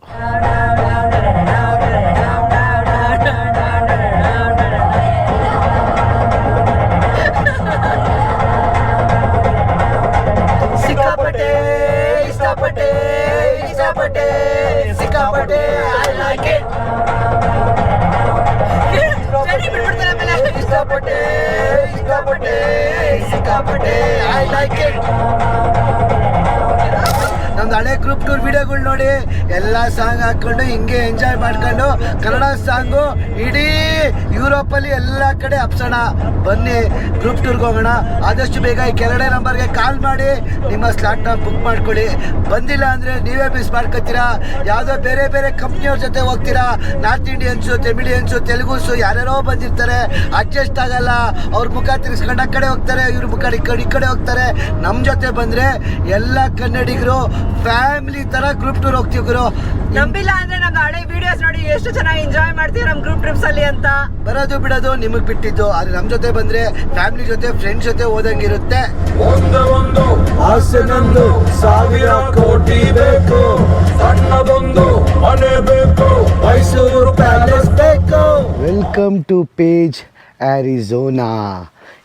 ಇಷ್ಟಪಟ್ಟೆ ಇಷ್ಟಪಟ್ಟೆ ಸಿಕ್ಕಾಪಟ್ಟೆ ಐ ಲೈಕ್ ಇಟ್ ನಮ್ದು ಹಳೆ ಗ್ರೂಪ್ ಟೂರ್ ವಿಡಿಯೋಗಳು ನೋಡಿ, ಎಲ್ಲ ಸಾಂಗ್ ಹಾಕೊಂಡು ಹಿಂಗೆ ಎಂಜಾಯ್ ಮಾಡ್ಕೊಂಡು, ಕನ್ನಡ ಸಾಂಗು ಇಡೀ ಯುರೋಪಲ್ಲಿ ಎಲ್ಲ ಕಡೆ ಹಬ್ಸೋಣ ಬನ್ನಿ ಗ್ರೂಪ್ ಟೂರ್ಗೆ ಹೋಗೋಣ. ಆದಷ್ಟು ಬೇಗ ಈ ಕೆಳಗಡೆ ನಂಬರ್ಗೆ ಕಾಲ್ ಮಾಡಿ, ನಿಮ್ಮ ಸ್ಲಾಟ್ನ ಬುಕ್ ಮಾಡ್ಕೊಳ್ಳಿ. ಬಂದಿಲ್ಲ ಅಂದರೆ ನೀವೇ ಮಿಸ್ ಮಾಡ್ಕೊತೀರಾ? ಯಾವುದೋ ಬೇರೆ ಬೇರೆ ಕಂಪ್ನಿಯವ್ರ ಜೊತೆ ಹೋಗ್ತೀರಾ? ನಾರ್ತ್ ಇಂಡಿಯನ್ಸು ತಮಿಳಿಯನ್ಸು ತೆಲುಗುಸು ಯಾರ್ಯಾರೋ ಬಂದಿರ್ತಾರೆ. ಅಡ್ಜಸ್ಟ್ ಆಗಲ್ಲ. ಅವ್ರ ಮುಖ ತಿರ್ಸ್ಕೊಂಡು ಆ ಕಡೆ ಹೋಗ್ತಾರೆ, ಇವ್ರ ಮುಖ ಈ ಕಡೆ ಈ ಕಡೆ ಹೋಗ್ತಾರೆ. ನಮ್ಮ ಜೊತೆ ಬಂದರೆ ಎಲ್ಲ ಕನ್ನಡಿಗರು ಫ್ಯಾಮಿಲಿ ತರ ಗ್ರೂಪ್ ಟೂರ್ ಹೋಗ್ತೀವಿ ಗುರು. ನಂಬಿಲ್ಲ ಅಂದ್ರೆ ನಮ್ಮ ಹಳೆ ವಿಡಿಯೋಸ್ ನೋಡಿ ಎಷ್ಟು ಚೆನ್ನಾಗಿ ಎಂಜಾಯ್ ಮಾಡ್ತೀವಿ ನಮ್ಮ ಗ್ರೂಪ್ ಟ್ರಿಪ್ಸ್ ಅಲ್ಲಿ ಅಂತ. ಬರೋದು ಬಿಡೋದು ನಿಮಗೆ ಬಿಟ್ಟಿದ್ದು. ಆದ್ರೆ ನಮ್ಮ ಜೊತೆ ಬಂದ್ರೆ ಫ್ಯಾಮಿಲಿ ಜೊತೆ ಫ್ರೆಂಡ್ಸ್ ಜೊತೆ ಹೋದಂಗಿರುತ್ತೆ. ಒಂದೇ ಒಂದು ಆಸೆ ನಂದು ಸಾವಿರ ಕೋಟಿ ಬೇಕು. ಸಣ್ಣದೊಂದು ಮನೆ ಬೇಕು. ಮೈಸೂರು ಪ್ಯಾಲೇಸ್ ಬೇಕು. ವೆಲ್ಕಮ್ ಟು ಪೇಜ್ ಆ್ಯರಿಝೋನಾ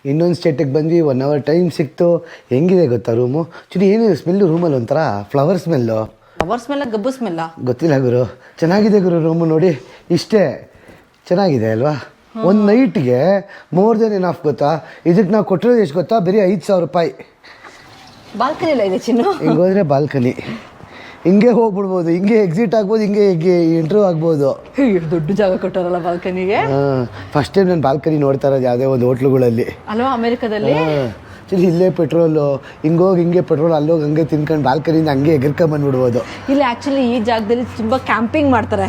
ಇನ್ನೊಂದು ಸ್ಟೇಟಿಗೆ ಬಂದ್ವಿ ಒನ್ ಅವರ್ ಟೈಮ್ ಸಿಕ್ತು. ಹೆಂಗಿದೆ ಗೊತ್ತಾ ರೂಮು? ಚೂರಿ ಏನಿದೆ ಸ್ಮೆಲ್ಲು ರೂಮಲ್ಲಿ ಒಂಥರ ಫ್ಲವರ್ ಸ್ಮೆಲ್ಲು ಫ್ಲವರ್ ಸ್ಮೆಲ್ಲ ಗಬ್ಬು ಸ್ಮೆಲ್ಲ ಗೊತ್ತಿಲ್ಲ ಗುರು. ಚೆನ್ನಾಗಿದೆ ಗುರು ರೂಮು ನೋಡಿ. ಇಷ್ಟೇ. ಚೆನ್ನಾಗಿದೆ ಅಲ್ವಾ? ಒಂದು ನೈಟ್ಗೆ ಮೋರ್ ದೆನ್ ಏನ್ ಆಫ್ ಗೊತ್ತಾ? ಇದಕ್ಕೆ ನಾವು ಕೊಟ್ಟಿರೋದು ಎಷ್ಟು ಗೊತ್ತಾ? ಬರೀ ಐದು ಸಾವಿರ ರೂಪಾಯಿ. ಬಾಲ್ಕನಿ ಇಲ್ಲ ಇದೆ ಚಿನ್ನು. ಹಿಂಗೆ ಹೋದ್ರೆ ಬಾಲ್ಕನಿ ಹಿಂಗೆ ಹೋಗ್ಬಿಡ್ಬೋದು ಹಿಂಗೆ ಎಕ್ಸಿಟ್ ಆಗ್ಬೋದು ಹಿಂಗೆ ಎಂಟ್ರೂ ಆಗ್ಬೋದು. ದೊಡ್ಡ ಜಾಗ ಕೊಟ್ಟಾರಲ್ಲ ಬಾಲ್ಕನಿಗೆ? ಫಸ್ಟ್ ಟೈಮ್ ನಾನು ಬಾಲ್ಕನಿ ನೋಡ್ತಾ ಇರೋದು ಯಾವುದೇ ಒಂದು ಹೋಟ್ಲುಗಳಲ್ಲಿ. ಅಲ್ವಾ ಅಮೆರಿಕದಲ್ಲಿ? ಆ್ಯಕ್ಚುಲಿ ಇಲ್ಲೇ ಪೆಟ್ರೋಲು ಹಿಂಗೋಗಿ ಹಿಂಗೆ ಪೆಟ್ರೋಲ್ ಅಲ್ಲೋಗಿ ಹಂಗೆ ತಿನ್ಕೊಂಡು ಬಾಲ್ಕನಿಯಿಂದ ಹಂಗೆ ಎಗರ್ಕೊಂಬಂದ್ಬಿಡ್ಬೋದು ಇಲ್ಲಿ ಆ್ಯಕ್ಚುಲಿ ಈ ಜಾಗದಲ್ಲಿ ತುಂಬ ಕ್ಯಾಂಪಿಂಗ್ ಮಾಡ್ತಾರೆ.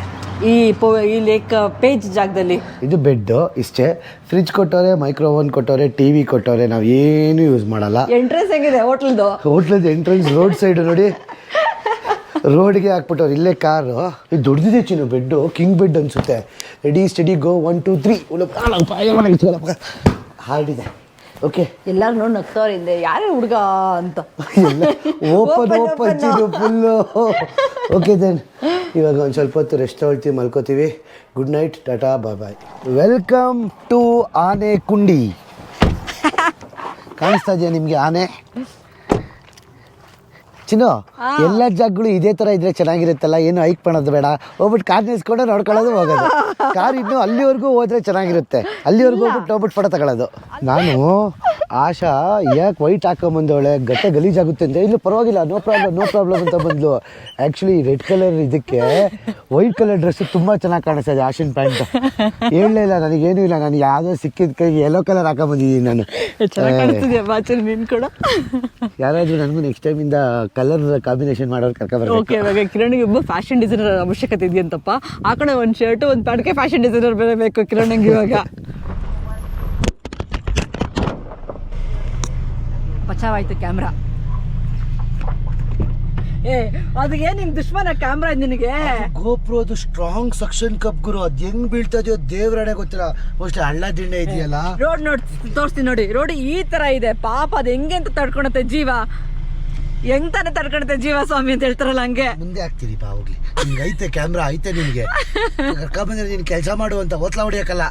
ಈ ಪೋ ಈ ಲೇಕ್ ಪೇಜ್ ಜಾಗದಲ್ಲಿ. ಇದು ಬೆಡ್ಡು ಇಷ್ಟೇ. ಫ್ರಿಜ್ ಕೊಟ್ಟವ್ರೆ ಮೈಕ್ರೋ ಓವನ್ ಕೊಟ್ಟವ್ರೆ ಟಿವಿ ಕೊಟ್ಟವ್ರೆ ನಾವು ಏನು ಯೂಸ್ ಮಾಡಲ್ಲ. ಎಂಟ್ರೆನ್ಸ್ ಹೆಂಗಿದೆ ಹೋಟ್ಲದು ಹೋಟ್ಲದ ಎಂಟ್ರೆನ್ಸ್ ರೋಡ್ ಸೈಡ್ ನೋಡಿ. ರೋಡ್ಗೆ ಹಾಕ್ಬಿಟ್ಟವ್ರು. ಇಲ್ಲೇ ಕಾರು. ಇದು ದೊಡ್ಡದಿದೆ ಚಿನ್ನು ಬೆಡ್ಡು. ಕಿಂಗ್ ಬೆಡ್ ಅನ್ಸುತ್ತೆ. Ready steady go one two three ಹಾರ್ಡಿದೆ. Okay ಎಲ್ಲಾರು ನೋಡಿ ನಗ್ತವ್ರ ಹಿಂದೆ ಯಾರೇ ಹುಡುಗ ಅಂತ. Open open full okay then ಇವಾಗ ಒಂದು ಸ್ವಲ್ಪ ಹೊತ್ತು ರೆಸ್ಟ್ ತೊಗೊಳ್ತೀವಿ ಮಲ್ಕೋತೀವಿ. Good night tata bye bye welcome to Aane Kundi. ಕಾಣಿಸ್ತಾ ಇದೆಯಾ ನಿಮಗೆ ಆನೆ? ಚಿನ್ನು ಎಲ್ಲ ಜಾಗಗಳು ಇದೇ ತರ ಇದ್ರೆ ಚೆನ್ನಾಗಿರುತ್ತಲ್ಲ? ಏನು ಹೈಕ್ ಮಾಡೋದು ಬೇಡ. ಹೋಗ್ಬಿಟ್ಟು ಕಾರ್ ನಿಲ್ಸ್ಕೊಂಡು ನೋಡ್ಕೊಳ್ಳೋದು ಹೋಗೋದು. ಕಾರ್ ಇನ್ನು ಅಲ್ಲಿವರೆಗೂ ಹೋದ್ರೆ ಚೆನ್ನಾಗಿರುತ್ತೆ. ಅಲ್ಲಿವರೆಗೂ ಹೋಗ್ಬಿಟ್ಟು ಹೋಗ್ಬಿಟ್ಟು ಫೋಟೋ ತಗೊಳ್ಳೋದು. ನಾನು ಆಶಾ ಯಾಕೆ ವೈಟ್ ಹಾಕೊಂಬಂದವಳೆ ಗಟ್ಟೆ ಗಲೀಜಾಗುತ್ತೆ ಅಂತ. ಇಲ್ಲ ಪರವಾಗಿಲ್ಲ ನೋ ಪ್ರಾಬ್ಲಮ್ ನೋ ಪ್ರಾಬ್ಲಮ್ ಅಂತ ಬಂದ್ಲು. ಆ್ಯಕ್ಚುಲಿ ರೆಡ್ ಕಲರ್ ಇದಕ್ಕೆ ವೈಟ್ ಕಲರ್ ಡ್ರೆಸ್ ತುಂಬ ಚೆನ್ನಾಗಿ ಕಾಣಿಸ್ತಾ ಇದೆ ಆಶಿನ್ ಪ್ಯಾಂಟ್. ಹೇಳಲೇ ಇಲ್ಲ ನನಗೇನು ಇಲ್ಲ. ನಾನು ಯಾವುದೋ ಸಿಕ್ಕಿದ ಕೈಗೆ ಯೆಲ್ಲೋ ಕಲರ್ ಹಾಕೊಂಬಂದಿದ್ದೀನಿ ನಾನು. ಯಾರಾದರೂ ನನಗೂ ನೆಕ್ಸ್ಟ್ ಟೈಮಿಂದ ಕಲರ್ ಕಾಂಬಿನೇಷನ್ ಮಾಡೋರು ಕರ್ಕೊಬರ್ಬೇಕು ಓಕೆ ಇವಾಗ ಕಿರಣ್ಗೆ ಒಬ್ಬ ಫ್ಯಾಷನ್ ಡಿಸೈನರ್ ಅವಶ್ಯಕತೆ ಇದೆಯಂತಪ್ಪ. ಆ ಕಡೆ ಒಂದು ಶರ್ಟ್ ಒಂದು ಪ್ಯಾಂಟ್ಗೆ ಫ್ಯಾಷನ್ ಡಿಸೈನರ್ ಬರಬೇಕು ಬೇಕು ಕಿರಣ್ಗೆ ಇವಾಗ. ಪಚಾವಾಯ್ತು ಕ್ಯಾಮ್ರಾ ಏ ಅದಕ್ಕೆ ನಿನ್ ದುಶ್ಮನ ಕ್ಯಾಮ್ರಾ ನಿನಗೆ? ಗೋಪ್ರೋ ಅದು ಸ್ಟ್ರಾಂಗ್ ಸಕ್ಷನ್ ಕಪ್ ಗುರು. ಅದು ಹೆಂಗ್ ಬೀಳ್ತಾ ಇದೆಯೋ ದೇವ್ರಡೆ ಗೊತ್ತಿಲ್ಲ. ಮೋಸ್ಟ್ಲಿ ಹಳ್ಳ ದಿಂಡೆ ಇದೆಯಲ್ಲ? ರೋಡ್ ನೋಡ್ ತೋರಿಸ್ತೀನಿ ನೋಡಿ. ರೋಡ್ ಈ ತರ ಇದೆ. ಪಾಪ ಅದು ಹೆಂಗೆ ಅಂತ ತಡ್ಕೊಳತ್ತೆ ಜೀವ. ಹೆಂಗ್ ತಾನೇ ಜೀವ ಸ್ವಾಮಿ ಅಂತ ಹೇಳ್ತಾರಲ್ಲ ಹಂಗೆ. ಮುಂದೆ ಆಗ್ತೀರಿ ಬಾ ಹೋಗ್ಲಿ. ನಿಮ್ಗೆ ಐತೆ ಕ್ಯಾಮ್ರಾ ಐತೆ ನಿಮ್ಗೆ. ಕರ್ಕೊಂಡ್ ಬಂದ್ರೆ ನೀನು ಕೆಲಸ ಮಾಡುವಂತ ಓತ್ಲಾ ಹೊಡಿಯಕ್ಕಲ್ಲ.